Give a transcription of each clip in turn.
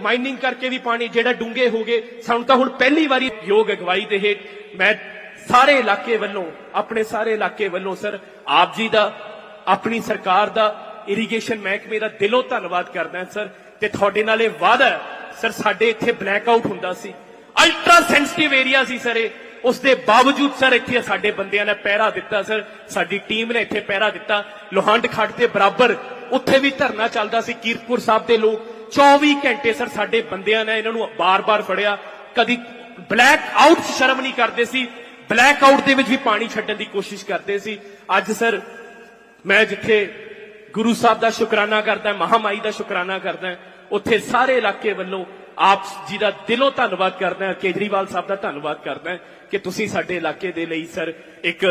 Mining ਕਰਕੇ ਵੀ ਪਾਣੀ ਜਿਹੜਾ ਡੂੰਘੇ ਹੋ ਗਏ। ਸਾਨੂੰ ਤਾਂ ਹੁਣ ਪਹਿਲੀ ਵਾਰੀ ਯੋਗ ਅਗਵਾਈ ਦੇ ਹੇਠ ਮੈਂ ਸਾਰੇ ਇਲਾਕੇ ਵੱਲੋਂ, ਆਪਣੇ ਸਾਰੇ ਇਲਾਕੇ ਵੱਲੋਂ ਸਰ, ਆਪ ਜੀ ਦਾ, ਆਪਣੀ ਸਰਕਾਰ ਦਾ ਇਰੀਗੇਸ਼ਨ ਮਹਿਕਮੇ ਦਾ ਦਿਲੋਂ ਧੰਨਵਾਦ ਕਰਦਾ ਸਰ। ਤੇ ਤੁਹਾਡੇ ਨਾਲ ਇਹ ਵਾਅਦਾ ਸਰ, ਸਾਡੇ ਇੱਥੇ ਬਲੈਕ ਆਊਟ ਹੁੰਦਾ ਸੀ। ਅਲਟਰਾ ਸੈਂਸਿਟਿਵ ਏਰੀਆ ਸੀ ਸਰ ਇਹ। ਉਸ ਦੇ ਬਾਵਜੂਦ ਸਰ ਇੱਥੇ ਸਾਡੇ ਬੰਦਿਆਂ ਨੇ ਪਹਿਰਾ ਦਿੱਤਾ ਸਰ। ਸਾਡੀ ਟੀਮ ਨੇ ਇੱਥੇ ਪਹਿਰਾ ਦਿੱਤਾ। ਲੋਹੰਡ ਖੱਡ ਦੇ ਬਰਾਬਰ ਉੱਥੇ ਵੀ ਧਰਨਾ ਚੱਲਦਾ ਸੀ, ਕੀਰਤਪੁਰ ਸਾਹਿਬ ਦੇ ਲੋਕ। 24 ਘੰਟੇ ਸਰ ਸਾਡੇ ਬੰਦਿਆਂ ਨੇ ਇਹਨਾਂ ਨੂੰ ਬਾਰ-ਬਾਰ ਫੜਿਆ। ਕਦੀ ਬਲੈਕ ਆਊਟ ਸ਼ਰਮ ਨਹੀਂ ਕਰਦੇ ਸੀ। ਬਲੈਕ ਆਊਟ ਦੇ ਵਿੱਚ ਵੀ ਪਾਣੀ ਛੱਡਣ ਦੀ ਕੋਸ਼ਿਸ਼ ਕਰਦੇ ਸੀ। ਅੱਜ ਸਰ ਮੈਂ ਜਿੱਥੇ ਗੁਰੂ ਸਾਹਿਬ ਦਾ ਸ਼ੁਕਰਾਨਾ ਕਰਦਾ, ਮਹਾਮਾਈ ਦਾ ਸ਼ੁਕਰਾਨਾ ਕਰਦਾ, ਉੱਥੇ ਸਾਰੇ ਇਲਾਕੇ ਵੱਲੋਂ ਆਪ ਜੀ ਦਾ ਦਿਲੋਂ ਧੰਨਵਾਦ ਕਰਦਾ, ਕੇਜਰੀਵਾਲ ਸਾਹਿਬ ਦਾ ਧੰਨਵਾਦ ਕਰਦਾ ਕਿ ਤੁਸੀਂ ਸਾਡੇ ਇਲਾਕੇ ਦੇ ਲਈ ਸਰ ਇੱਕ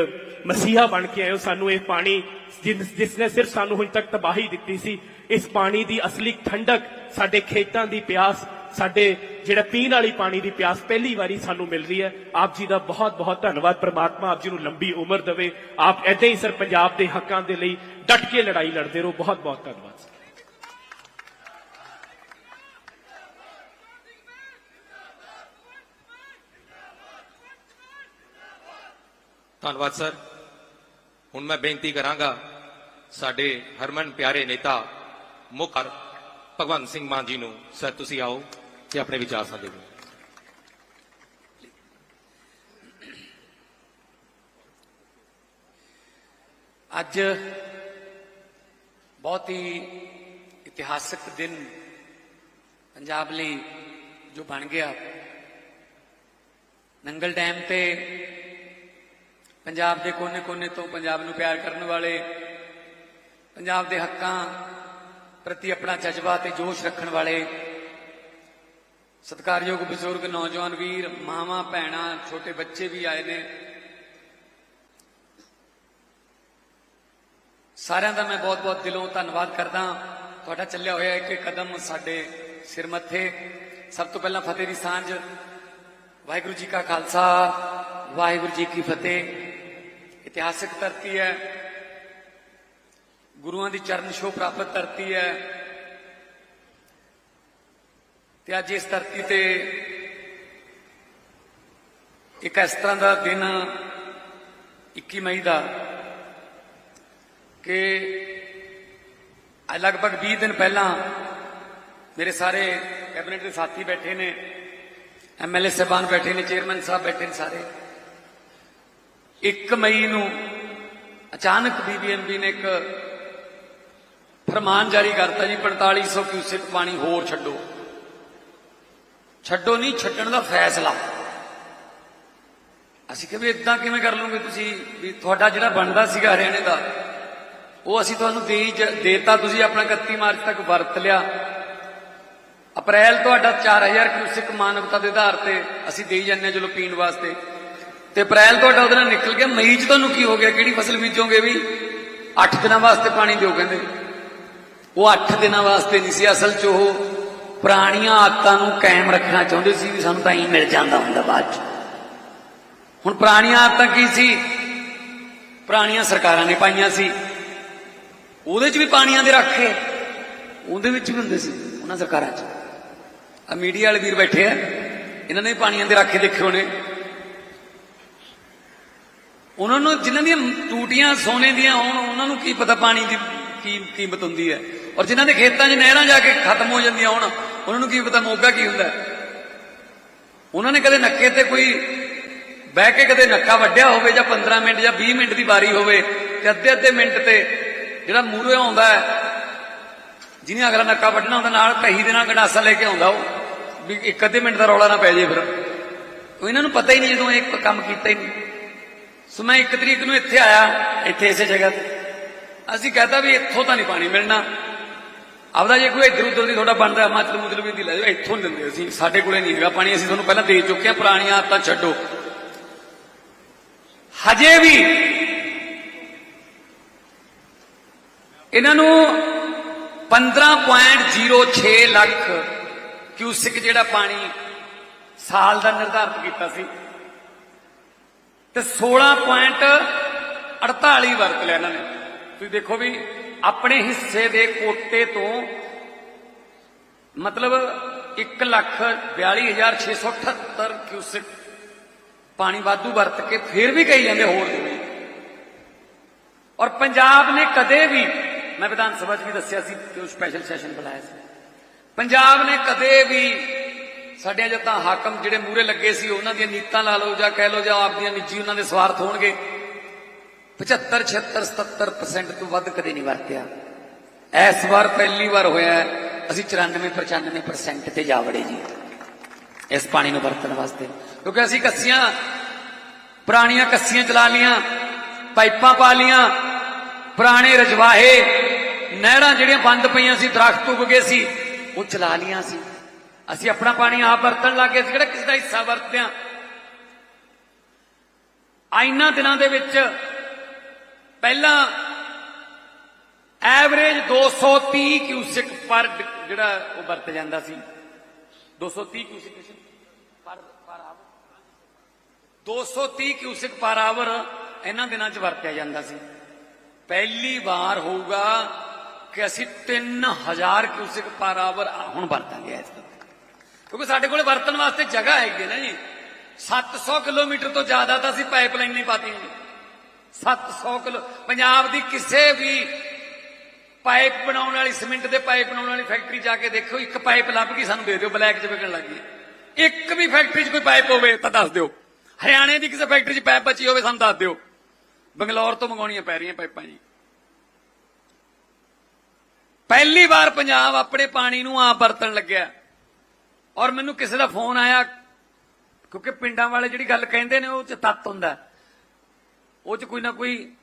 ਮਸੀਹਾ ਬਣ ਕੇ ਆਏ ਹੋ ਸਾਨੂੰ ਇਹ ਪਾਣੀ ਜਿਸ ਜਿਸ ਨੇ ਸਿਰਫ ਸਾਨੂੰ ਹੁਣ ਤੱਕ ਤਬਾਹੀ ਦਿੱਤੀ ਸੀ, ਇਸ ਪਾਣੀ ਦੀ ਅਸਲੀ ਠੰਡਕ ਸਾਡੇ ਖੇਤਾਂ ਦੀ ਪਿਆਸ, ਸਾਡੇ ਜਿਹੜਾ ਪੀਣ ਵਾਲੀ ਪਾਣੀ ਦੀ ਪਿਆਸ ਪਹਿਲੀ ਵਾਰੀ ਸਾਨੂੰ ਮਿਲ ਰਹੀ ਹੈ। ਆਪ ਜੀ ਦਾ ਬਹੁਤ ਬਹੁਤ ਧੰਨਵਾਦ। ਪ੍ਰਮਾਤਮਾ ਆਪ ਜੀ ਨੂੰ ਲੰਬੀ ਉਮਰ ਦੇਵੇ। ਆਪ ਐਦਾਂ ਹੀ ਸਰ ਪੰਜਾਬ ਦੇ ਹੱਕਾਂ ਦੇ ਲਈ ਡਟ ਕੇ ਲੜਾਈ ਲੜਦੇ ਰਹੋ। ਬਹੁਤ ਬਹੁਤ ਧੰਨਵਾਦ ਧੰਨਵਾਦ ਸਰ। ਹੁਣ ਮੈਂ ਬੇਨਤੀ ਕਰਾਂਗਾ ਸਾਡੇ ਹਰਮਨ ਪਿਆਰੇ ਨੇਤਾ ਮੁਖਰ ਭਗਵੰਤ ਸਿੰਘ ਮਾਨ ਜੀ ਨੂੰ, ਸਰ, ਤੁਸੀਂ ਆਓ ਤੇ ਆਪਣੇ ਵਿਚਾਰ ਸਾਂਝੇ ਕਰੋ। ਅੱਜ ਬਹੁਤ ਹੀ ਇਤਿਹਾਸਕ ਦਿਨ ਪੰਜਾਬ ਲਈ ਜੋ ਬਣ ਗਿਆ। ਨੰਗਲ ਡੈਮ ਤੇ ਪੰਜਾਬ ਦੇ ਕੋਨੇ-ਕੋਨੇ ਤੋਂ ਪੰਜਾਬ ਨੂੰ ਪਿਆਰ ਕਰਨ ਵਾਲੇ ਪੰਜਾਬ ਦੇ ਹੱਕਾਂ ਪ੍ਰਤੀ ਆਪਣਾ ਜਜ਼ਬਾ ਤੇ ਜੋਸ਼ ਰੱਖਣ ਵਾਲੇ ਸਤਿਕਾਰਯੋਗ ਬਜ਼ੁਰਗ ਨੌਜਵਾਨ ਵੀਰ ਮਾਵਾਂ ਭੈਣਾਂ ਛੋਟੇ ਬੱਚੇ ਵੀ ਆਏ ਨੇ ਸਾਰਿਆਂ ਦਾ ਮੈਂ ਬਹੁਤ-ਬਹੁਤ ਦਿਲੋਂ ਧੰਨਵਾਦ ਕਰਦਾ ਤੁਹਾਡਾ ਚੱਲਿਆ ਹੋਇਆ ਇੱਕ ਇੱਕ ਕਦਮ ਸਾਡੇ ਸਿਰ ਮੱਥੇ ਸਭ ਤੋਂ ਪਹਿਲਾਂ ਫਤਿਹ ਦੀ ਸਾਂਝ ਵਾਹਿਗੁਰੂ ਜੀ ਕਾ ਖਾਲਸਾ ਵਾਹਿਗੁਰੂ ਜੀ ਕੀ ਫਤਿਹ ਇਤਿਹਾਸਕ ਧਰਤੀ ਹੈ। ਗੁਰੂਆਂ ਦੀ ਚਰਨ ਛੋਹ ਪ੍ਰਾਪਤ ਧਰਤੀ ਹੈ। ਤੇ ਅੱਜ ਇਸ ਧਰਤੀ ਤੇ ਇੱਕ ਇਸ ਤਰ੍ਹਾਂ ਦਾ ਦਿਨ 21 ਮਈ ਦਾ ਕਿ ਲਗਭਗ 20 ਦਿਨ ਪਹਿਲਾਂ ਮੇਰੇ ਸਾਰੇ ਕੈਬਨਿਟ ਦੇ ਸਾਥੀ ਬੈਠੇ ਨੇ ਐਮਐਲਏ ਸਾਹਿਬਾਨ ਬੈਠੇ ਨੇ, ਚੇਅਰਮੈਨ ਸਾਹਿਬ ਬੈਠੇ ਨੇ ਸਾਰੇ। 1 ਮਈ ਨੂੰ ਅਚਾਨਕ ਬੀਬੀਐਮਬੀ ਨੇ ਇੱਕ ਫਰਮਾਨ ਜਾਰੀ ਕਰਤਾ ਜੀ 4500 ਕਿਊਸਿਕ ਪਾਣੀ ਹੋਰ ਛੱਡੋ। ਛੱਡੋ ਨਹੀਂ, ਛੱਡਣ ਦਾ ਫੈਸਲਾ। ਅਸੀਂ ਕਿਹਾ ਵੀ ਇਦਾਂ ਕਿਵੇਂ ਕਰ ਲਓਗੇ ਤੁਸੀਂ? ਵੀ ਤੁਹਾਡਾ ਜਿਹੜਾ ਬਣਦਾ ਸੀਗਾ ਹਰਿਆਣੇ ਦਾ, ਉਹ ਅਸੀਂ ਤੁਹਾਨੂੰ ਦੇ ਦੇਤਾ, ਤੁਸੀਂ ਆਪਣਾ 31 ਮਾਰਚ ਤੱਕ ਵਰਤ ਲਿਆ। ਅਪ੍ਰੈਲ ਤੁਹਾਡਾ 4000 ਕਿਊਸਿਕ ਮਾਨਵਤਾ ਦੇ ਆਧਾਰ ਤੇ ਅਸੀਂ ਦੇਈ ਜਾਂਦੇ ਹਾਂ ਚਲੋ ਪੀਣ ਵਾਸਤੇ। ਤੇ ਅਪ੍ਰੈਲ ਤੁਹਾਡਾ ਉਹਦੇ ਨਾਲ ਨਿਕਲ ਗਿਆ, ਮਈ 'ਚ ਤੁਹਾਨੂੰ ਕੀ ਹੋ ਗਿਆ? ਕਿਹੜੀ ਫਸਲ ਬੀਜੋਗੇ ਵੀ? 8 ਦਿਨਾਂ ਵਾਸਤੇ ਪਾਣੀ ਦਿਓ ਕਹਿੰਦੇ। ਉਹ 8 ਦਿਨਾਂ ਵਾਸਤੇ ਨਹੀਂ ਸੀ ਅਸਲ 'ਚ ਉਹ ਪੁਰਾਣੀਆਂ ਆਦਤਾਂ ਨੂੰ ਕਾਇਮ ਰੱਖਣਾ ਚਾਹੁੰਦੇ ਸੀ ਵੀ ਸਾਨੂੰ ਤਾਂ ਹੀ ਮਿਲ ਜਾਂਦਾ ਹੁੰਦਾ ਬਾਅਦ 'ਚ। ਹੁਣ ਪੁਰਾਣੀਆਂ ਆਦਤਾਂ ਕੀ ਸੀ? ਪੁਰਾਣੀਆਂ ਸਰਕਾਰਾਂ ਨੇ ਪਾਈਆਂ ਸੀ। ਉਹਦੇ 'ਚ ਵੀ ਪਾਣੀਆਂ ਦੇ ਰੱਖੇ ਉਹਦੇ ਵਿੱਚ ਵੀ ਹੁੰਦੇ ਸੀ, ਉਹਨਾਂ ਸਰਕਾਰਾਂ 'ਚ। ਆ ਮੀਡੀਆ ਵਾਲੇ ਵੀਰ ਬੈਠੇ ਆ। ਇਹਨਾਂ ਨੇ ਵੀ ਪਾਣੀਆਂ ਦੇ ਰੱਖੇ ਦੇਖੇ ਹੋਣੇ। ਉਹਨਾਂ ਨੂੰ ਜਿਨ੍ਹਾਂ ਦੀਆਂ ਟੂਟੀਆਂ ਸੋਨੇ ਦੀਆਂ ਹੋਣ, ਉਹਨਾਂ ਨੂੰ ਕੀ ਪਤਾ ਪਾਣੀ ਦੀ ਕੀ ਕੀਮਤ ਹੁੰਦੀ ਹੈ। ਔਰ ਜਿਨ੍ਹਾਂ ਦੇ ਖੇਤਾਂ 'ਚ ਨਹਿਰਾਂ ਜਾ ਕੇ ਖਤਮ ਹੋ ਜਾਂਦੀਆਂ ਹੋਣ, ਉਹਨਾਂ ਨੂੰ ਕੀ ਪਤਾ ਮੋਗਾ ਕੀ ਹੁੰਦਾ ਉਹਨਾਂ ਨੇ ਕਦੇ ਨੱਕੇ ਤੇ ਕੋਈ ਬਹਿ ਕੇ ਕਦੇ ਨੱਕਾ ਵੱਢਿਆ ਹੋਵੇ ਜਾਂ 15 ਮਿੰਟ ਜਾਂ 20 ਮਿੰਟ ਦੀ ਵਾਰੀ ਹੋਵੇ ਤੇ ਅੱਧੇ ਅੱਧੇ ਮਿੰਟ ਤੇ ਜਿਹੜਾ ਮੂਰੇ ਆਉਂਦਾ ਹੈ, ਜਿਹਨੇ ਅਗਲਾ ਨੱਕਾ ਵੱਢਣਾ ਹੁੰਦਾ ਨਾਲ ਕਹੀ ਦੇ ਨਾਲ ਗੰਡਾਸਾ ਲੈ ਕੇ ਆਉਂਦਾ ਉਹ, ਵੀ ਇੱਕ ਅੱਧੇ ਮਿੰਟ ਦਾ ਰੌਲਾ ਨਾ ਪੈ ਜੇ ਫਿਰ। ਉਹ ਇਹਨਾਂ ਨੂੰ ਪਤਾ ਹੀ ਨਹੀਂ ਜਦੋਂ ਇਹ ਕੰਮ ਕੀਤਾ ਹੀ ਨਹੀਂ। ਸੋ ਮੈਂ ਇੱਕ ਤਰੀਕ ਨੂੰ ਇੱਥੇ ਆਇਆ, ਇੱਥੇ ਇਸੇ ਜਗ੍ਹਾ ਤੇ। ਅਸੀਂ ਕਹਤਾ ਵੀ ਇੱਥੋਂ ਤਾਂ ਨਹੀਂ ਪਾਣੀ ਮਿਲਣਾ। ਆਪਦਾ ਜੇ ਕੋਈ ਇੱਧਰ ਉੱਧਰ ਦੀ ਤੁਹਾਡਾ ਬਣਦਾ ਹਿਮਾਚਲ ਮੁਦਲ ਵੀ ਦੀ ਲੈ ਜਾਓ, ਇੱਥੋਂ ਨੀ ਦਿੰਦੇ ਅਸੀਂ। ਸਾਡੇ ਕੋਲੇ ਨਹੀਂ ਹੈਗਾ ਪਾਣੀ, ਅਸੀਂ ਤੁਹਾਨੂੰ ਪਹਿਲਾਂ ਦੇ ਚੁੱਕੇ ਹਾਂ, ਪੁਰਾਣੀਆਂ ਆਦਤਾਂ ਛੱਡੋ। ਹਜੇ ਵੀ ਇਹਨਾਂ ਨੂੰ 15.06 ਲੱਖ ਕਿਊਸਿਕ ਜਿਹੜਾ ਪਾਣੀ ਸਾਲ ਦਾ ਨਿਰਧਾਰਿਤ ਕੀਤਾ ਸੀ। ਤੇ 16.48 ਵਰਤ ਲਿਆ ਇਹਨਾਂ ਨੇ। ਤੁਸੀਂ ਦੇਖੋ ਵੀ ਆਪਣੇ ਹਿੱਸੇ ਦੇ ਕੋਟੇ ਤੋਂ ਮਤਲਬ 142678 ਕਿਊਸਿਕ ਪਾਣੀ ਵਾਧੂ ਵਰਤ ਕੇ ਫਿਰ ਵੀ ਕਹੀ ਜਾਂਦੇ ਹੋਰ। ਦਿਓ ਔਰ ਪੰਜਾਬ ਨੇ ਕਦੇ ਵੀ, ਮੈਂ ਵਿਧਾਨ ਸਭਾ 'ਚ ਵੀ ਦੱਸਿਆ ਸੀ ਕਿ ਉਹ ਸਪੈਸ਼ਲ ਸੈਸ਼ਨ ਬੁਲਾਇਆ ਸੀ। ਪੰਜਾਬ ਨੇ ਕਦੇ ਵੀ ਸਾਡੇ ਜੋ ਤਾਂ ਹਾਕਮ ਜਿਹੜੇ ਮੂਰੇ ਲੱਗੇ ਸੀ, ਉਹਨਾਂ ਦੀਆਂ ਨੀਤਾਂ ਲਾ ਲਓ ਜਾਂ ਕਹਿ ਲਓ ਜਾਂ ਆਪਦੀਆਂ ਨਿੱਜੀ ਉਹਨਾਂ ਦੇ ਸਵਾਰਥ ਹੋਣਗੇ। 75 76 77% ਤੋਂ ਵੱਧ ਕਦੇ ਨਹੀਂ ਵਰਤਿਆ। ਇਸ ਵਾਰ ਪਹਿਲੀ ਵਾਰ ਹੋਇਆ ਅਸੀਂ 94 95% ਤੇ ਜਾ ਵੜੇ ਜੀ। ਇਸ ਪਾਣੀ ਨੂੰ ਵਰਤਣ ਵਾਸਤੇ। ਕਿਉਂਕਿ ਅਸੀਂ ਕੱਸੀਆਂ, ਪੁਰਾਣੀਆਂ ਕੱਸੀਆਂ ਚਲਾ ਲੀਆਂ ਪਾਈਪਾਂ ਪਾ ਲੀਆਂ ਪੁਰਾਣੇ ਰਜਵਾਹੇ, ਨਹਿਰਾਂ ਜਿਹੜੀਆਂ ਬੰਦ ਪਈਆਂ ਸੀ, ਦਰਖਤ ਉੱਗ ਗਏ ਸੀ, ਉਹ ਚਲਾ ਲੀਆਂ ਸੀ। ਅਸੀਂ ਆਪਣਾ ਪਾਣੀ ਆਪ ਵਰਤਣ ਲੱਗੇ ਸੀ ਕਿਹੜਾ ਕਿਸੇ ਦਾ ਹਿੱਸਾ ਵਰਤਿਆ ਆਇਨਾ ਦਿਨਾਂ ਦੇ ਵਿੱਚ ਪਹਿਲਾਂ ਐਵਰੇਜ 230 ਕਿਊਸਿਕ ਪਰ ਜਿਹੜਾ ਉਹ ਵਰਤ ਜਾਂਦਾ ਸੀ। 230 ਕਿਊਸਿਕ ਪਰ ਪਰ ਆਵਰ। 230 ਕਿਊਸਿਕ ਪਰ ਆਵਰ ਇਹਨਾਂ ਦਿਨਾਂ 'ਚ ਵਰਤਿਆ ਜਾਂਦਾ ਸੀ। ਪਹਿਲੀ ਵਾਰ ਹੋਊਗਾ ਕਿ ਅਸੀਂ 3000 ਕਿਊਸਿਕ ਪਰ ਆਵਰ ਹੁਣ ਵਰਤਾਂਗੇ ਇਸ ਤੋਂ ਕਿਉਂਕਿ ਸਾਡੇ ਕੋਲ ਵਰਤਣ ਵਾਸਤੇ ਜਗ੍ਹਾ ਹੈਗੀ ਹੈ ਨਾ ਜੀ। 700 ਕਿਲੋਮੀਟਰ ਤੋਂ ਜ਼ਿਆਦਾ ਤਾਂ ਅਸੀਂ ਪਾਈਪਲਾਈਨ ਨਹੀਂ ਪਾਤੀ ਜੀ 700 ਕਿਲੋ ਪੰਜਾਬ ਦੀ ਕਿਸੇ ਵੀ ਪਾਈਪ ਬਣਾਉਣ ਵਾਲੀ, ਸੀਮਿੰਟ ਦੇ ਪਾਈਪ ਬਣਾਉਣ ਵਾਲੀ ਫੈਕਟਰੀ ਜਾ ਕੇ ਦੇਖੋ, ਇੱਕ ਪਾਈਪ ਲੱਭ ਗਈ ਸਾਨੂੰ ਦੇ ਦਿਓ, ਬਲੈਕ 'ਚ ਵਿਕਣ ਲੱਗ ਗਈ। ਇੱਕ ਵੀ ਫੈਕਟਰੀ 'ਚ ਕੋਈ ਪਾਈਪ ਹੋਵੇ ਤਾਂ ਦੱਸ ਦਿਓ। ਹਰਿਆਣੇ ਦੀ ਕਿਸੇ ਫੈਕਟਰੀ 'ਚ ਪਾਈਪ ਬਚੀ ਹੋਵੇ ਸਾਨੂੰ ਦੱਸ ਦਿਓ। ਬੰਗਲੌਰ ਤੋਂ ਮੰਗਾਉਣੀਆਂ ਪੈ ਰਹੀਆਂ ਪਾਈਪਾਂ ਜੀ। ਪਹਿਲੀ ਵਾਰ ਪੰਜਾਬ ਆਪਣੇ ਪਾਣੀ ਨੂੰ ਆਪ ਵਰਤਣ ਲੱਗਿਆ। ਔਰ ਮੈਨੂੰ ਕਿਸੇ ਦਾ ਫੋਨ ਆਇਆ, ਕਿਉਂਕਿ ਪਿੰਡਾਂ ਵਾਲੇ ਜਿਹੜੀ ਗੱਲ ਕਹਿੰਦੇ ਨੇ, ਉਹ ਚ ਤੱਤ ਹੁੰਦਾ। ਉਹ ਚ ਕੋਈ ਨਾ ਕੋਈ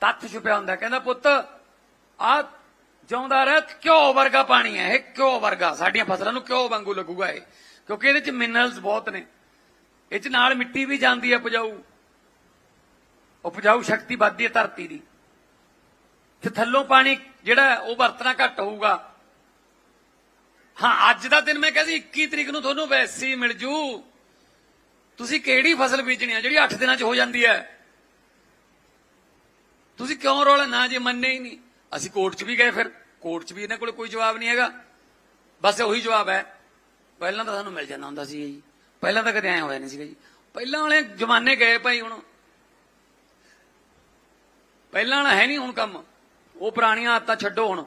ਤੱਥ ਛੁਪਿਆ ਹੁੰਦਾ। ਕਹਿੰਦਾ, ਪੁੱਤ ਆ ਜਿਉਂਦਾ ਰਹਿ, ਘਿਓ ਵਰਗਾ ਪਾਣੀ ਹੈ, ਇਹ ਘਿਓ ਵਰਗਾ। ਸਾਡੀਆਂ ਫਸਲਾਂ ਨੂੰ ਘਿਓ ਵਾਂਗੂ ਲੱਗੂਗਾ ਇਹ, ਕਿਉਂਕਿ ਇਹਦੇ ਚ ਮਿਨਰਲਸ ਬਹੁਤ ਨੇ। ਇਹ ਚ ਨਾਲ ਮਿੱਟੀ ਵੀ ਜਾਂਦੀ ਹੈ ਉਪਜਾਊ। ਉਪਜਾਊ ਸ਼ਕਤੀ ਵੱਧਦੀ ਹੈ ਧਰਤੀ ਦੀ। ਤੇ ਥੱਲੋਂ ਪਾਣੀ ਜਿਹੜਾ ਉਹ ਵਰਤਣਾ ਘੱਟ ਹੋਊਗਾ। ਹਾਂ, ਅੱਜ ਦਾ ਦਿਨ ਮੈਂ ਕਹਿੰਦੀ 21 ਤਰੀਕ ਨੂੰ ਤੁਹਾਨੂੰ ਵੈਸੀ ਮਿਲ ਜੂ। ਤੁਸੀਂ ਕਿਹੜੀ ਫਸਲ ਬੀਜਣੀ ਹੈ ਜਿਹੜੀ 8 ਦਿਨਾਂ 'ਚ ਹੋ ਜਾਂਦੀ ਹੈ। ਤੁਸੀਂ ਕਿਉਂ ਰੋਲਾ? ਨਾ ਜੇ ਮੰਨੇ ਹੀ ਨਹੀਂ। ਅਸੀਂ ਕੋਰਟ 'ਚ ਵੀ ਗਏ ਫਿਰ। ਕੋਰਟ 'ਚ ਵੀ ਇਹਨਾਂ ਕੋਲ ਕੋਈ ਜਵਾਬ ਨਹੀਂ ਹੈਗਾ। ਬਸ ਉਹੀ ਜਵਾਬ ਹੈ। ਪਹਿਲਾਂ ਤਾਂ ਸਾਨੂੰ ਮਿਲ ਜਾਂਦਾ ਹੁੰਦਾ ਸੀ ਜੀ। ਪਹਿਲਾਂ ਤਾਂ ਕਦੇ ਐ ਹੋਇਆ ਨਹੀਂ ਸੀਗਾ ਜੀ। ਪਹਿਲਾਂ ਵਾਲੇ ਜਮਾਨੇ ਗਏ ਭਾਈ ਹੁਣ। ਪਹਿਲਾਂ ਵਾਲਾ ਹੈ ਨਹੀਂ ਹੁਣ ਕੰਮ। ਉਹ ਪੁਰਾਣੀਆਂ ਆਦਤਾਂ ਛੱਡੋ ਹੁਣ।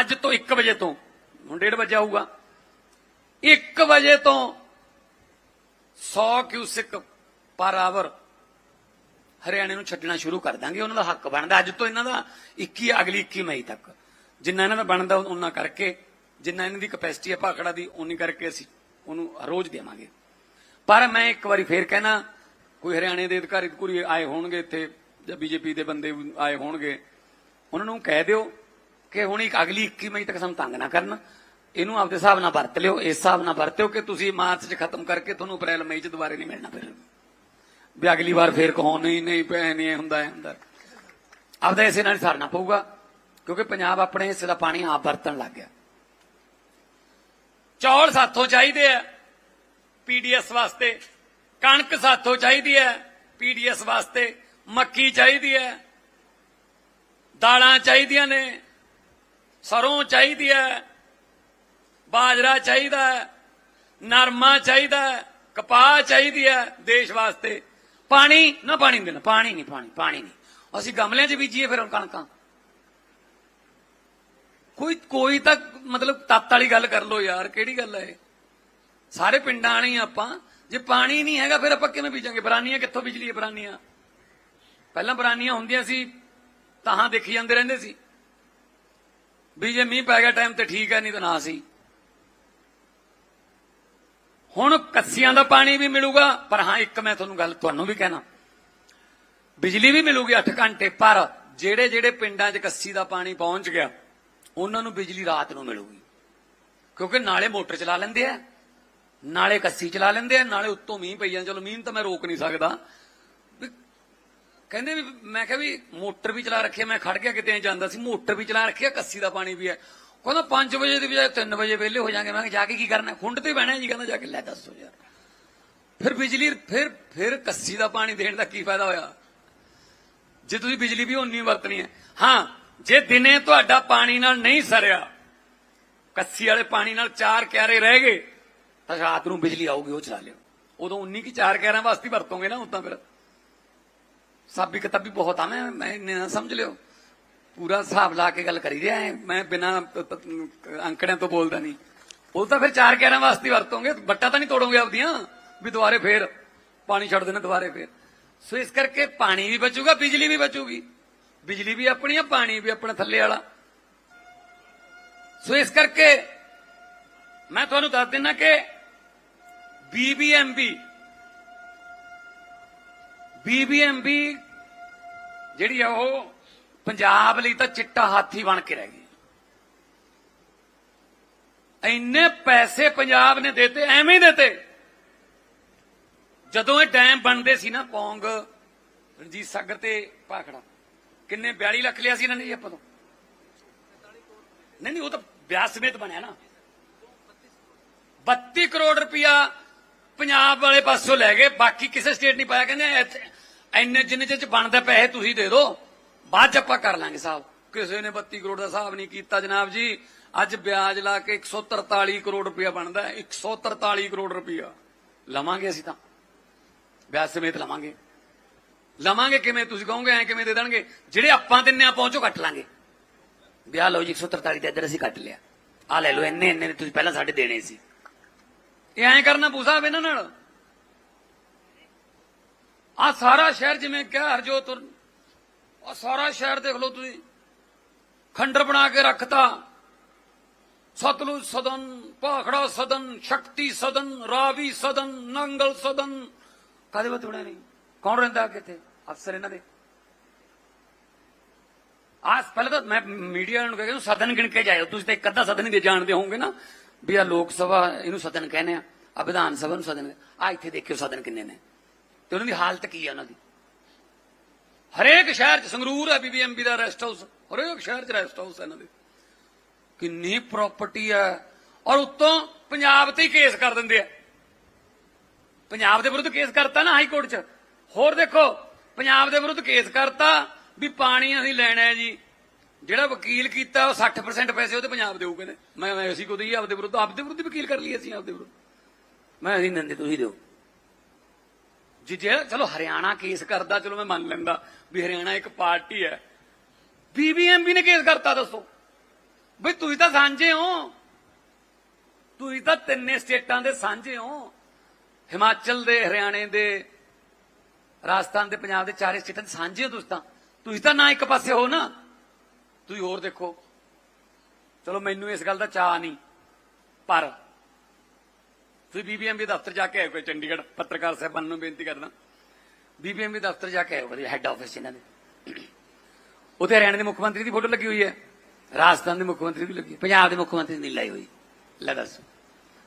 ਅੱਜ ਤੋਂ 1 ਵਜੇ ਤੋਂ। ਹੁਣ 1:30 ਵਜੇ ਆਊਗਾ 1 ਵਜੇ ਤੋਂ 100 ਕਿਊਸਿਕ ਪਰ ਆਵਰ ਹਰਿਆਣੇ ਨੂੰ ਛੱਡਣਾ ਸ਼ੁਰੂ ਕਰ ਦਾਂਗੇ। ਉਹਨਾਂ ਦਾ ਹੱਕ ਬਣਦਾ। ਅੱਜ ਤੋਂ ਇਹਨਾਂ ਦਾ 21 ਅਗਲੀ 21 ਮਈ ਤੱਕ। ਜਿੰਨਾ ਇਹਨਾਂ ਦਾ ਬਣਦਾ ਉਹਨਾਂ ਕਰਕੇ। ਜਿੰਨਾ ਇਹਨਾਂ ਦੀ ਕਪੈਸਿਟੀ ਹੈ ਭਾਖੜਾ ਦੀ ਉਨੀ ਕਰਕੇ ਅਸੀਂ ਉਹਨੂੰ ਰੋਜ਼ ਦੇਵਾਂਗੇ। ਪਰ ਮੈਂ ਇੱਕ ਵਾਰੀ ਫੇਰ ਕਹਿਣਾ, ਕੋਈ ਹਰਿਆਣੇ ਦੇ ਅਧਿਕਾਰੀ ਅਧਿਕਾਰੀ ਆਏ ਹੋਣਗੇ ਇੱਥੇ, ਜਾਂ ਬੀਜੇਪੀ ਦੇ ਬੰਦੇ ਆਏ ਹੋਣਗੇ, ਉਹਨਾਂ ਨੂੰ ਕਹਿ ਦਿਓ ਕਿ ਹੁਣ ਇੱਕ ਅਗਲੀ 21 ਮਈ ਤੱਕ ਸਾਨੂੰ ਤੰਗ ਨਾ ਕਰਨ। ਇਹਨੂੰ ਆਪਦੇ ਹਿਸਾਬ ਨਾਲ ਵਰਤ ਲਿਓ, ਇਸ ਹਿਸਾਬ ਨਾਲ ਵਰਤਿਓ ਕਿ ਤੁਸੀਂ ਮਾਰਚ 'ਚ ਖਤਮ ਕਰਕੇ ਤੁਹਾਨੂੰ ਅਪ੍ਰੈਲ, ਮਈ 'ਚ ਦੁਬਾਰੇ ਨਹੀਂ ਮਿਲਣਾ ਫਿਰ। ਵੀ ਅਗਲੀ ਵਾਰ ਫੇਰ ਕਹੋ, ਨਹੀਂ ਨਹੀਂ ਪੈ ਨਹੀਂ, ਇਹ ਹੁੰਦਾ ਹੈ ਹੁੰਦਾ। ਆਪਦਾ ਇਸੇ ਨਾਲ ਹੀ ਸਰਨਾ ਪਊਗਾ, ਕਿਉਂਕਿ ਪੰਜਾਬ ਆਪਣੇ ਹਿੱਸੇ ਦਾ ਪਾਣੀ ਆਪ ਵਰਤਣ ਲੱਗ ਗਿਆ। ਚੌਲ ਸਾਥੋਂ ਚਾਹੀਦੇ ਆ ਪੀਡੀਐਸ ਵਾਸਤੇ, ਕਣਕ ਸਾਥੋਂ ਚਾਹੀਦੀ ਹੈ ਪੀਡੀਐਸ ਵਾਸਤੇ, ਮੱਕੀ ਚਾਹੀਦੀ ਹੈ ਦਾਲਾਂ ਚਾਹੀਦੀਆਂ ਨੇ ਸਰੋਂ ਚਾਹੀਦੀ ਹੈ ਬਾਜਰਾ ਚਾਹੀਦਾ ਹੈ ਨਰਮਾ ਚਾਹੀਦਾ ਹੈ ਕਪਾਹ ਚਾਹੀਦੀ ਹੈ ਦੇਸ਼ ਵਾਸਤੇ। ਪਾਣੀ, ਨਾ ਪਾਣੀ ਦੇਣਾ, ਪਾਣੀ ਨਹੀਂ ਪਾਣੀ ਪਾਣੀ ਨਹੀਂ ਅਸੀਂ ਗਮਲਿਆਂ 'ਚ ਬੀਜੀਏ ਫਿਰ ਹੁਣ ਕਣਕਾਂ। ਕੋਈ ਕੋਈ ਤਾਂ ਮਤਲਬ ਤੱਤ ਵਾਲੀ ਗੱਲ ਕਰ ਲੋ ਯਾਰ, ਕਿਹੜੀ ਗੱਲ ਹੈ ਇਹ? ਸਾਰੇ ਪਿੰਡਾਂ ਵਾਲੇ ਆਪਾਂ, ਜੇ ਪਾਣੀ ਨਹੀਂ ਹੈਗਾ ਫਿਰ ਆਪਾਂ ਕਿਵੇਂ ਬੀਜਾਂਗੇ? ਬਰਾਨੀਆਂ ਕਿੱਥੋਂ ਬੀਜ ਲਈਏ ਬਰਾਨੀਆਂ? ਪਹਿਲਾਂ ਬਰਾਨੀਆਂ ਹੁੰਦੀਆਂ ਸੀ ਤਾਹਾਂ ਦੇਖੀ ਜਾਂਦੇ ਰਹਿੰਦੇ ਸੀ। ਵੀ ਜੇ ਮੀਂਹ ਪੈ ਗਿਆ ਟਾਈਮ ਤੇ ਠੀਕ ਹੈ, ਨਹੀਂ ਤਾਂ ਨਾ ਸੀ ਹੁਣ ਕੱਸੀਆਂ ਦਾ ਪਾਣੀ ਵੀ ਮਿਲੂਗਾ, ਪਰ ਹਾਂ, ਇੱਕ ਮੈਂ ਤੁਹਾਨੂੰ ਗੱਲ ਤੁਹਾਨੂੰ ਵੀ ਕਹਿਣਾ। ਬਿਜਲੀ ਵੀ ਮਿਲੂਗੀ 8 ਘੰਟੇ, ਪਰ ਜਿਹੜੇ ਜਿਹੜੇ ਪਿੰਡਾਂ 'ਚ ਕੱਸੀ ਦਾ ਪਾਣੀ ਪਹੁੰਚ ਗਿਆ, ਉਹਨਾਂ ਨੂੰ ਬਿਜਲੀ ਰਾਤ ਨੂੰ ਮਿਲੂਗੀ। ਕਿਉਂਕਿ ਨਾਲੇ ਮੋਟਰ ਚਲਾ ਲੈਂਦੇ ਆ, ਨਾਲੇ ਕੱਸੀ ਚਲਾ ਲੈਂਦੇ ਆ, ਨਾਲੇ ਉੱਤੋਂ ਮੀਂਹ ਪਈ ਜਾਂਦਾ। ਚਲੋ ਮੀਂਹ ਤਾਂ ਮੈਂ ਰੋਕ ਨਹੀਂ ਸਕਦਾ। ਕਹਿੰਦੇ ਵੀ, ਮੈਂ ਕਿਹਾ ਵੀ ਮੋਟਰ ਵੀ ਚਲਾ ਰੱਖਿਆ ਮੈਂ ਖੜ ਗਿਆ ਕਿਤੇ ਜਾਂਦਾ ਸੀ, ਮੋਟਰ ਵੀ ਚਲਾ ਰੱਖਿਆ ਕੱਸੀ ਦਾ ਪਾਣੀ ਵੀ ਹੈ ਕਹਿੰਦਾ 5 ਵਜੇ ਦੀ ਬਜਾਏ 3 ਵਜੇ ਵਿਹਲੇ ਹੋ ਜਾਾਂਗੇ। ਮੈਂ ਕਿਹਾ ਜਾ ਕੇ ਕੀ ਕਰਨਾ? ਖੁੰਡ ਤੇ ਬਹਿਣਾ ਜੀ, ਕਹਿੰਦਾ ਜਾ ਕੇ ਲੈ ਦੱਸੋ ਯਾਰ। ਫਿਰ ਬਿਜਲੀ, ਫਿਰ ਫਿਰ ਕੱਸੀ ਦਾ ਪਾਣੀ ਦੇਣ ਦਾ ਕੀ ਫਾਇਦਾ ਹੋਇਆ? ਜੇ ਤੁਸੀਂ ਬਿਜਲੀ ਵੀ ਉਨੀ ਵਰਤਣੀ ਹੈ। ਹਾਂ, ਜੇ ਦਿਨੇ ਤੁਹਾਡਾ ਪਾਣੀ ਨਾਲ ਨਹੀਂ ਸਰਿਆ, ਕੱਸੀ ਵਾਲੇ ਪਾਣੀ ਨਾਲ ਚਾਰ ਕਿਆਰੇ ਰਹਿ ਗਏ, ਤਾਂ ਰਾਤ ਨੂੰ ਬਿਜਲੀ ਆਊਗੀ, ਉਹ ਚਲਾ ਲਿਓ। ਉਦੋਂ 19 ਕੀ ਚਾਰ ਕਿਆਰਿਆਂ ਵਾਸਤੇ ਵਰਤੋਂਗੇ ਨਾ, ਉਦਾਂ ਫਿਰ। ਸਾਬੀ ਕਿਤਾਬੀ ਬਹੁਤ ਆ, ਮੈਂ ਮੈਂ ਇੰਨੇ ਨਾ ਸਮਝ ਲਿਓ। ਪੂਰਾ ਹਿਸਾਬ ਲਾ ਕੇ ਗੱਲ ਕਰੀ ਰਿਹਾ ਮੈਂ ਬਿਨਾ ਅੰਕੜਿਆਂ ਤੋਂ ਬੋਲਦਾ ਨਹੀਂ। ਉਹ ਤਾਂ ਫਿਰ ਚਾਰ ਕਿਆਰਿਆਂ ਵਾਸਤੇ ਵਰਤੋਂਗੇ ਵਰਤੋਗੇ ਬੱਟਾ ਤਾਂ ਨਹੀਂ ਤੋੜੋਗੇ ਆਪਦੀਆਂ, ਵੀ ਦੁਬਾਰੇ ਫੇਰ ਪਾਣੀ ਛੱਡ ਦੇਣਾ ਦੁਬਾਰੇ ਫੇਰ। ਸੋ ਇਸ ਕਰਕੇ ਪਾਣੀ ਵੀ ਬਚੂਗਾ, ਬਿਜਲੀ ਵੀ ਬਚੂਗੀ। ਬਿਜਲੀ ਵੀ ਆਪਣੀ ਆ, ਪਾਣੀ ਵੀ ਆਪਣਾ ਥੱਲੇ ਵਾਲਾ। ਸੋ ਇਸ ਕਰਕੇ ਮੈਂ ਤੁਹਾਨੂੰ ਦੱਸ ਦਿੰਨਾ ਕਿ ਬੀਬੀਐਮਬੀ ਬੀਬੀਐਮਬੀ ਜਿਹੜੀ ਆ ਉਹ ਪੰਜਾਬ ਲਈ ਤਾਂ ਚਿੱਟਾ ਹਾਥੀ ਬਣ ਕੇ ਰਹਿ ਗਈ। ਇੰਨੇ ਪੈਸੇ ਪੰਜਾਬ ਨੇ ਦਿੱਤੇ, ਐਵੇਂ ਦਿੱਤੇ। ਜਦੋਂ ਇਹ ਡੈਮ ਬਣਦੇ ਸੀ ਨਾ ਪੌਂਗ, ਰਣਜੀਤ ਸਾਗਰ ਤੇ ਪਾਖੜਾ ਕਿੰਨੇ 42 ਲੱਖ ਲਿਆ ਸੀ ਇਹਨਾਂ ਨੇ ਜੀ ਆਪਾਂ ਤੋਂ? ਨਹੀਂ ਨਹੀਂ, ਉਹ ਤਾਂ ਵਿਆਹ ਸਮੇਤ ਬਣਿਆ ਨਾ। 32 ਕਰੋੜ ਰੁਪਇਆ ਪੰਜਾਬ ਵਾਲੇ ਪਾਸੋਂ ਲੈ ਗਏ, ਬਾਕੀ ਕਿਸੇ ਸਟੇਟ ਨਹੀਂ ਪਾਇਆ। ਕਹਿੰਦੇ ਇੱਥੇ ਇੰਨੇ ਜਿੰਨੇ ਚ ਬਣਦਾ ਪੈਸੇ ਤੁਸੀਂ ਦੇ ਦਿਓ, ਬਾਅਦ ਚ ਆਪਾਂ ਕਰ ਲਾਂਗੇ ਸਾਹਿਬ ਕਿਸੇ ਨੇ 32 ਕਰੋੜ ਦਾ ਹਿਸਾਬ ਨਹੀਂ ਕੀਤਾ ਜਨਾਬ ਜੀ। ਅੱਜ ਵਿਆਜ ਲਾ ਕੇ 143 ਕਰੋੜ ਰੁਪਇਆ ਬਣਦਾ ਹੈ। 143 ਕਰੋੜ ਰੁਪਇਆ। ਲਵਾਂਗੇ ਅਸੀਂ ਤਾਂ। ਵਿਆਜ ਸਮੇਤ ਲਵਾਂਗੇ। ਲਵਾਂਗੇ ਕਿਵੇਂ ਤੁਸੀਂ ਕਹੋਗੇ, ਐ ਕਿਵੇਂ ਦੇ ਦੇਣਗੇ? ਜਿਹੜੇ ਆਪਾਂ ਦਿੰਨੇ ਆ ਪਹੁੰਚੋ ਕੱਟ ਲਾਂਗੇ। ਵਿਆਹ ਲਓ ਜੀ 143 ਤੇ ਇੱਧਰ ਅਸੀਂ ਕੱਟ ਲਿਆ। ਆ ਲੈ ਲਓ ਇੰਨੇ ਇੰਨੇ ਤੁਸੀਂ ਪਹਿਲਾਂ ਸਾਡੇ ਦੇਣੇ ਸੀ। ਇਹ ਐਂ ਕਰਨਾ ਪੂਸਾ ਇਹਨਾਂ ਨਾਲ। ਆ ਸਾਰਾ ਸ਼ਹਿਰ ਜਿਵੇਂ ਕਿਹਾ ਹਰਜੋਤ ਆ ਸਾਰਾ ਸ਼ਹਿਰ ਦੇਖ ਲਓ ਤੁਸੀਂ। ਖੰਡਰ ਬਣਾ ਕੇ ਰੱਖਤਾ। ਸਤਲੁਜ ਸਦਨ ਪਾਖੜਾ ਸਦਨ, ਸ਼ਕਤੀ ਸਦਨ, ਰਾਵੀ ਸਦਨ, ਨੰਗਲ ਸਦਨ। ਕਦੇ ਬਤੂੜੇ ਨਹੀਂ? ਕੌਣ ਰਹਿੰਦਾ ਕਿੱਥੇ ਅਫਸਰ ਇਹਨਾਂ ਦੇ। ਆਸ ਪਹਿਲਾਂ ਤਾਂ ਮੈਂ ਮੀਡੀਆ ਨੂੰ ਕਹਿੰਦਾ ਸਦਨ ਗਿਣ ਕੇ ਜਾਇਓ। ਤੁਸੀਂ ਤਾਂ ਇੱਕ ਅੱਧਾ ਸਦਨ ਹੀ ਜਾਣਦੇ ਹੋਵੋਗੇ ਨਾ ਵੀ ਆ ਲੋਕ ਸਭਾ ਇਹਨੂੰ ਸਦਨ ਕਹਿੰਦੇ ਆ ਆ ਵਿਧਾਨ ਸਭਾ ਨੂੰ ਸਦਨ ਆ। ਇੱਥੇ ਦੇਖਿਓ ਸਦਨ ਕਿੰਨੇ ਨੇ। ਤੇ ਉਹਨਾਂ ਦੀ ਹਾਲਤ ਕੀ ਹੈ ਉਹਨਾਂ ਦੀ? ਹਰੇਕ ਸ਼ਹਿਰ ਚ ਸੰਗਰੂਰ ਹੈ ਬੀਬੀਐਮਬੀ ਦਾ ਰੈਸਟ ਹਾਊਸ ਹਰੇਕ ਸ਼ਹਿਰ ਚ ਰੈਸਟ ਹਾਊਸ ਹੈ ਇਹਨਾਂ ਦੇ। ਕਿੰਨੀ ਪ੍ਰਾਪਰਟੀ ਹੈ ਔਰ ਉੱਤੋਂ ਪੰਜਾਬ ਤੇ ਹੀ ਕੇਸ ਕਰ ਦਿੰਦੇ ਆ। ਪੰਜਾਬ ਦੇ ਵਿਰੁੱਧ ਕੇਸ ਕਰਤਾ ਨਾ ਹਾਈ ਕੋਰਟ 'ਚ। ਹੋਰ ਦੇਖੋ, ਪੰਜਾਬ ਦੇ ਵਿਰੁੱਧ ਕੇਸ ਕਰਤਾ ਵੀ ਪਾਣੀ ਅਸੀਂ ਲੈਣਾ ਹੈ ਜੀ। ਜਿਹੜਾ ਵਕੀਲ ਕੀਤਾ ਉਹ 60% ਪੈਸੇ ਉਹਦੇ ਪੰਜਾਬ ਦੇਊ ਕਹਿੰਦੇ ਮੈਂ ਅਸੀਂ ਕੋ ਆਪਦੇ ਵਿਰੁੱਧ ਆਪਦੇ ਵਿਰੁੱਧ ਵਕੀਲ ਕਰ ਲਈਏ ਅਸੀਂ ਆਪਦੇ ਵਿਰੁੱਧ। ਮੈਂ ਅਸੀਂ ਨੰਦੇ ਤੁਸੀਂ ਦਿਓ। ਜੀ, ਜੇ ਚਲੋ ਹਰਿਆਣਾ ਕੇਸ ਕਰਦਾ, ਚਲੋ ਮੈਂ ਮੰਨ ਲੈਂਦਾ ਵੀ ਹਰਿਆਣਾ ਇੱਕ ਪਾਰਟੀ ਹੈ। ਬੀਬੀਐਮਬੀ ਨੇ ਕੇਸ ਕਰਤਾ, ਦੱਸੋ। ਬਈ ਤੁਸੀਂ ਤਾਂ ਸਾਂਝੇ ਹੋ। ਤੁਸੀਂ ਤਾਂ ਤਿੰਨੇ ਸਟੇਟਾਂ ਦੇ ਸਾਂਝੇ ਹੋ। ਹਿਮਾਚਲ ਦੇ, ਹਰਿਆਣੇ ਦੇ, ਰਾਜਸਥਾਨ ਦੇ, ਪੰਜਾਬ ਦੇ ਚਾਰੇ ਸਟੇਟਾਂ ਦੇ ਸਾਂਝੇ ਹੋ ਤੁਸੀਂ ਤਾਂ। ਤੁਸੀਂ ਤਾਂ ਨਾ ਇੱਕ ਪਾਸੇ ਹੋ ਨਾ। ਤੁਸੀਂ ਹੋਰ ਦੇਖੋ। ਚਲੋ ਮੈਨੂੰ ਇਸ ਗੱਲ ਦਾ ਚਾਹ ਨਹੀਂ। ਪਰ ਤੁਸੀਂ ਬੀਬੀਐਮਬੀ ਦਫ਼ਤਰ ਜਾ ਕੇ ਆਇਓ ਕੋਈ ਚੰਡੀਗੜ੍ਹ ਪੱਤਰਕਾਰ ਸਾਹਿਬਾਨ ਨੂੰ ਬੇਨਤੀ ਕਰਦਾ। ਬੀਬੀਐਮਬੀ ਦਫ਼ਤਰ ਜਾ ਕੇ ਆਇਓ, ਵਧੀਆ ਹੈੱਡ ਆਫਿਸ ਇਹਨਾਂ ਦੇ। ਉੱਥੇ ਹਰਿਆਣਾ ਦੇ ਮੁੱਖ ਮੰਤਰੀ ਦੀ ਫੋਟੋ ਲੱਗੀ ਹੋਈ ਹੈ, ਰਾਜਸਥਾਨ ਦੇ ਮੁੱਖ ਮੰਤਰੀ ਦੀ ਲੱਗੀ ਪੰਜਾਬ ਦੇ ਮੁੱਖ ਮੰਤਰੀ ਦੀ ਨਹੀਂ ਲਾਈ ਹੋਈ। ਲੈ ਦੱਸ।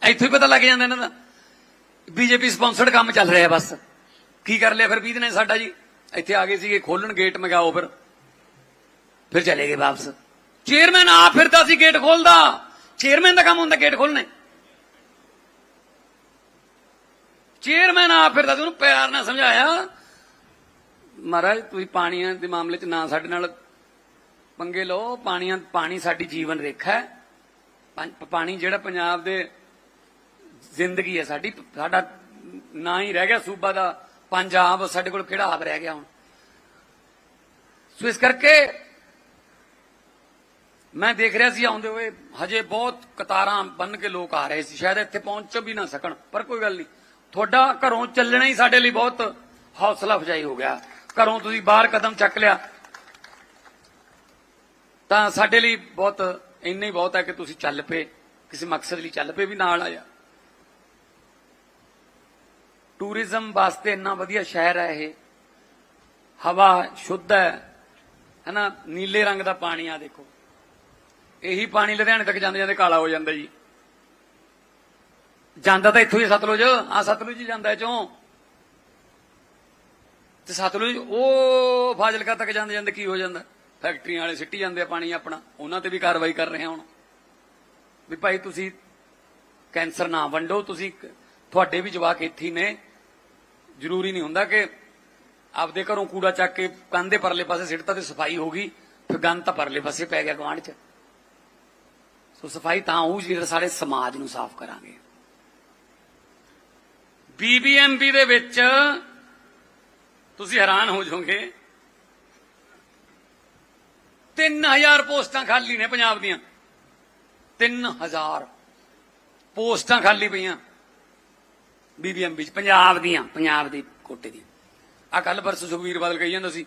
ਇੱਥੋਂ ਹੀ ਪਤਾ ਲੱਗ ਜਾਂਦਾ ਇਹਨਾਂ ਦਾ। ਬੀਜੇਪੀ ਸਪਾਂਸਰਡ ਕੰਮ ਚੱਲ ਰਿਹਾ ਬਸ। ਕੀ ਕਰ ਲਿਆ ਫਿਰ 20 ਦਿਨਾਂ ਸਾਡਾ ਜੀ? ਇੱਥੇ ਆ ਗਏ ਸੀਗੇ ਖੋਲਣ ਗੇਟ ਮਗਾਓ ਫਿਰ। ਫਿਰ ਚਲੇ ਗਏ ਵਾਪਸ। ਚੇਅਰਮੈਨ ਆ ਫਿਰਦਾ ਸੀ ਗੇਟ ਖੋਲਦਾ ਚੇਅਰਮੈਨ ਦਾ ਕੰਮ ਹੁੰਦਾ ਗੇਟ ਖੋਲਣੇ ਚੇਅਰਮੈਨ ਆ ਫਿਰਦਾ ਸੀ ਪਿਆਰ ਨਾਲ ਸਮਝਾਇਆ, ਮਹਾਰਾਜ, ਤੁਸੀਂ ਪਾਣੀਆਂ ਦੇ ਮਾਮਲੇ 'ਚ ਨਾ ਸਾਡੇ ਨਾਲ ਪੰਗੇ ਲਓ। ਪਾਣੀਆਂ, ਪਾਣੀ ਸਾਡੀ ਜੀਵਨ ਰੇਖਾ ਹੈ। ਪਾਣੀ ਜਿਹੜਾ ਪੰਜਾਬ ਦੇ ਜ਼ਿੰਦਗੀ ਹੈ ਸਾਡੀ, ਸਾਡਾ ਨਾ ਹੀ ਰਹਿ ਗਿਆ ਸੂਬਾ ਦਾ ਪੰਜਾਬ, ਸਾਡੇ ਕੋਲ ਕਿਹੜਾ ਆਪ ਰਹਿ ਗਿਆ ਹੁਣ? ਸੋ ਇਸ ਕਰਕੇ ਮੈਂ ਦੇਖ ਰਿਹਾ ਸੀ ਆਉਂਦੇ ਹੋਏ, ਹਜੇ ਬਹੁਤ ਕਤਾਰਾਂ ਬੰਨ ਕੇ ਲੋਕ ਆ ਰਹੇ ਸੀ। ਸ਼ਾਇਦ ਇੱਥੇ ਪਹੁੰਚ ਵੀ ਨਾ ਸਕਣ, ਪਰ ਕੋਈ ਗੱਲ ਨਹੀਂ। ਤੁਹਾਡਾ ਘਰੋਂ ਚੱਲਣਾ ਹੀ ਸਾਡੇ ਲਈ ਬਹੁਤ ਹੌਸਲਾ ਅਫਜਾਈ ਹੋ ਗਿਆ। ਘਰੋਂ ਤੁਸੀਂ ਬਾਹਰ ਕਦਮ ਚੱਕ ਲਿਆ। ਤਾਂ ਸਾਡੇ ਲਈ ਬਹੁਤ, ਇੰਨਾ ਹੀ ਬਹੁਤ ਹੈ ਕਿ ਤੁਸੀਂ ਚੱਲ ਪਏ। ਕਿਸੇ ਮਕਸਦ ਲਈ ਚੱਲ ਪਏ ਵੀ ਨਾਲ ਆਇਆ। ਟੂਰਿਜ਼ਮ ਵਾਸਤੇ ਇੰਨਾ ਵਧੀਆ ਸ਼ਹਿਰ ਹੈ ਇਹ। ਹਵਾ ਸ਼ੁੱਧ ਹੈ। ਹੈਨਾ, ਨੀਲੇ ਰੰਗ ਦਾ ਪਾਣੀ ਆ ਦੇਖੋ। ਇਹੀ ਪਾਣੀ ਲੁਧਿਆਣੇ ਤੱਕ ਜਾਂਦੇ ਜਾਂਦੇ ਕਾਲਾ ਹੋ ਜਾਂਦਾ ਜੀ। ਜਾਂਦਾ ਤਾਂ ਇੱਥੋਂ ਹੀ ਸਤਲੁਜ? ਆ ਸਤਲੁਜ ਹੀ ਜਾਂਦਾ ਚੋਂ ਤੇ ਸਤਲੁਜ, ਉਹ ਫਾਜ਼ਿਲਕਾ ਤੱਕ ਜਾਂਦੇ ਜਾਂਦੇ ਕੀ ਹੋ ਜਾਂਦਾ? ਫੈਕਟਰੀਆਂ ਵਾਲੇ ਸਿੱਟੀ ਜਾਂਦੇ ਆ ਪਾਣੀ ਆਪਣਾ। ਉਹਨਾਂ ਤੇ ਵੀ ਕਾਰਵਾਈ ਕਰ ਰਹੇ ਹੁਣ। ਵੀ ਭਾਈ ਤੁਸੀਂ ਕੈਂਸਰ ਨਾ ਵੰਡੋ, ਤੁਸੀਂ ਤੁਹਾਡੇ ਵੀ ਜਵਾਕ ਇੱਥੇ ਨੇ। ਜ਼ਰੂਰੀ ਨਹੀਂ ਹੁੰਦਾ ਕਿ ਆਪਦੇ ਘਰੋਂ ਕੂੜਾ ਚੱਕ ਕੇ ਕੰਧੇ ਪਰਲੇ ਪਾਸੇ ਸਿੱਟਤਾ ਤੇ ਸਫ਼ਾਈ ਹੋ ਗਈ, ਫਿਰ ਗੰਦ ਤਾਂ ਪਰਲੇ ਪਾਸੇ ਪੈ ਗਿਆ ਗਵਾਂਢ 'ਚ। ਸੋ ਸਫ਼ਾਈ ਤਾਂ ਹੋਊ ਜਿਹੜਾ ਸਾਡੇ ਸਮਾਜ ਨੂੰ ਸਾਫ਼ ਕਰਾਂਗੇ। ਬੀਬੀਐਮਬੀ ਦੇ ਵਿੱਚ ਤੁਸੀਂ ਹੈਰਾਨ ਹੋ ਜਾਓਗੇ। 3000 ਪੋਸਟਾਂ ਖਾਲੀ ਨੇ ਪੰਜਾਬ ਦੀਆਂ। 3000 ਪੋਸਟਾਂ ਖਾਲੀ ਪਈਆਂ ਬੀਬੀਐਮਬੀ ਚ, ਪੰਜਾਬ ਦੀਆਂ, ਪੰਜਾਬ ਦੀ ਕੋਟੇ ਦੀਆਂ ਆ ਕੱਲ ਪਰਸੋਂ ਸੁਖਵੀਰ ਬਾਦਲ ਕਹੀ ਜਾਂਦਾ ਸੀ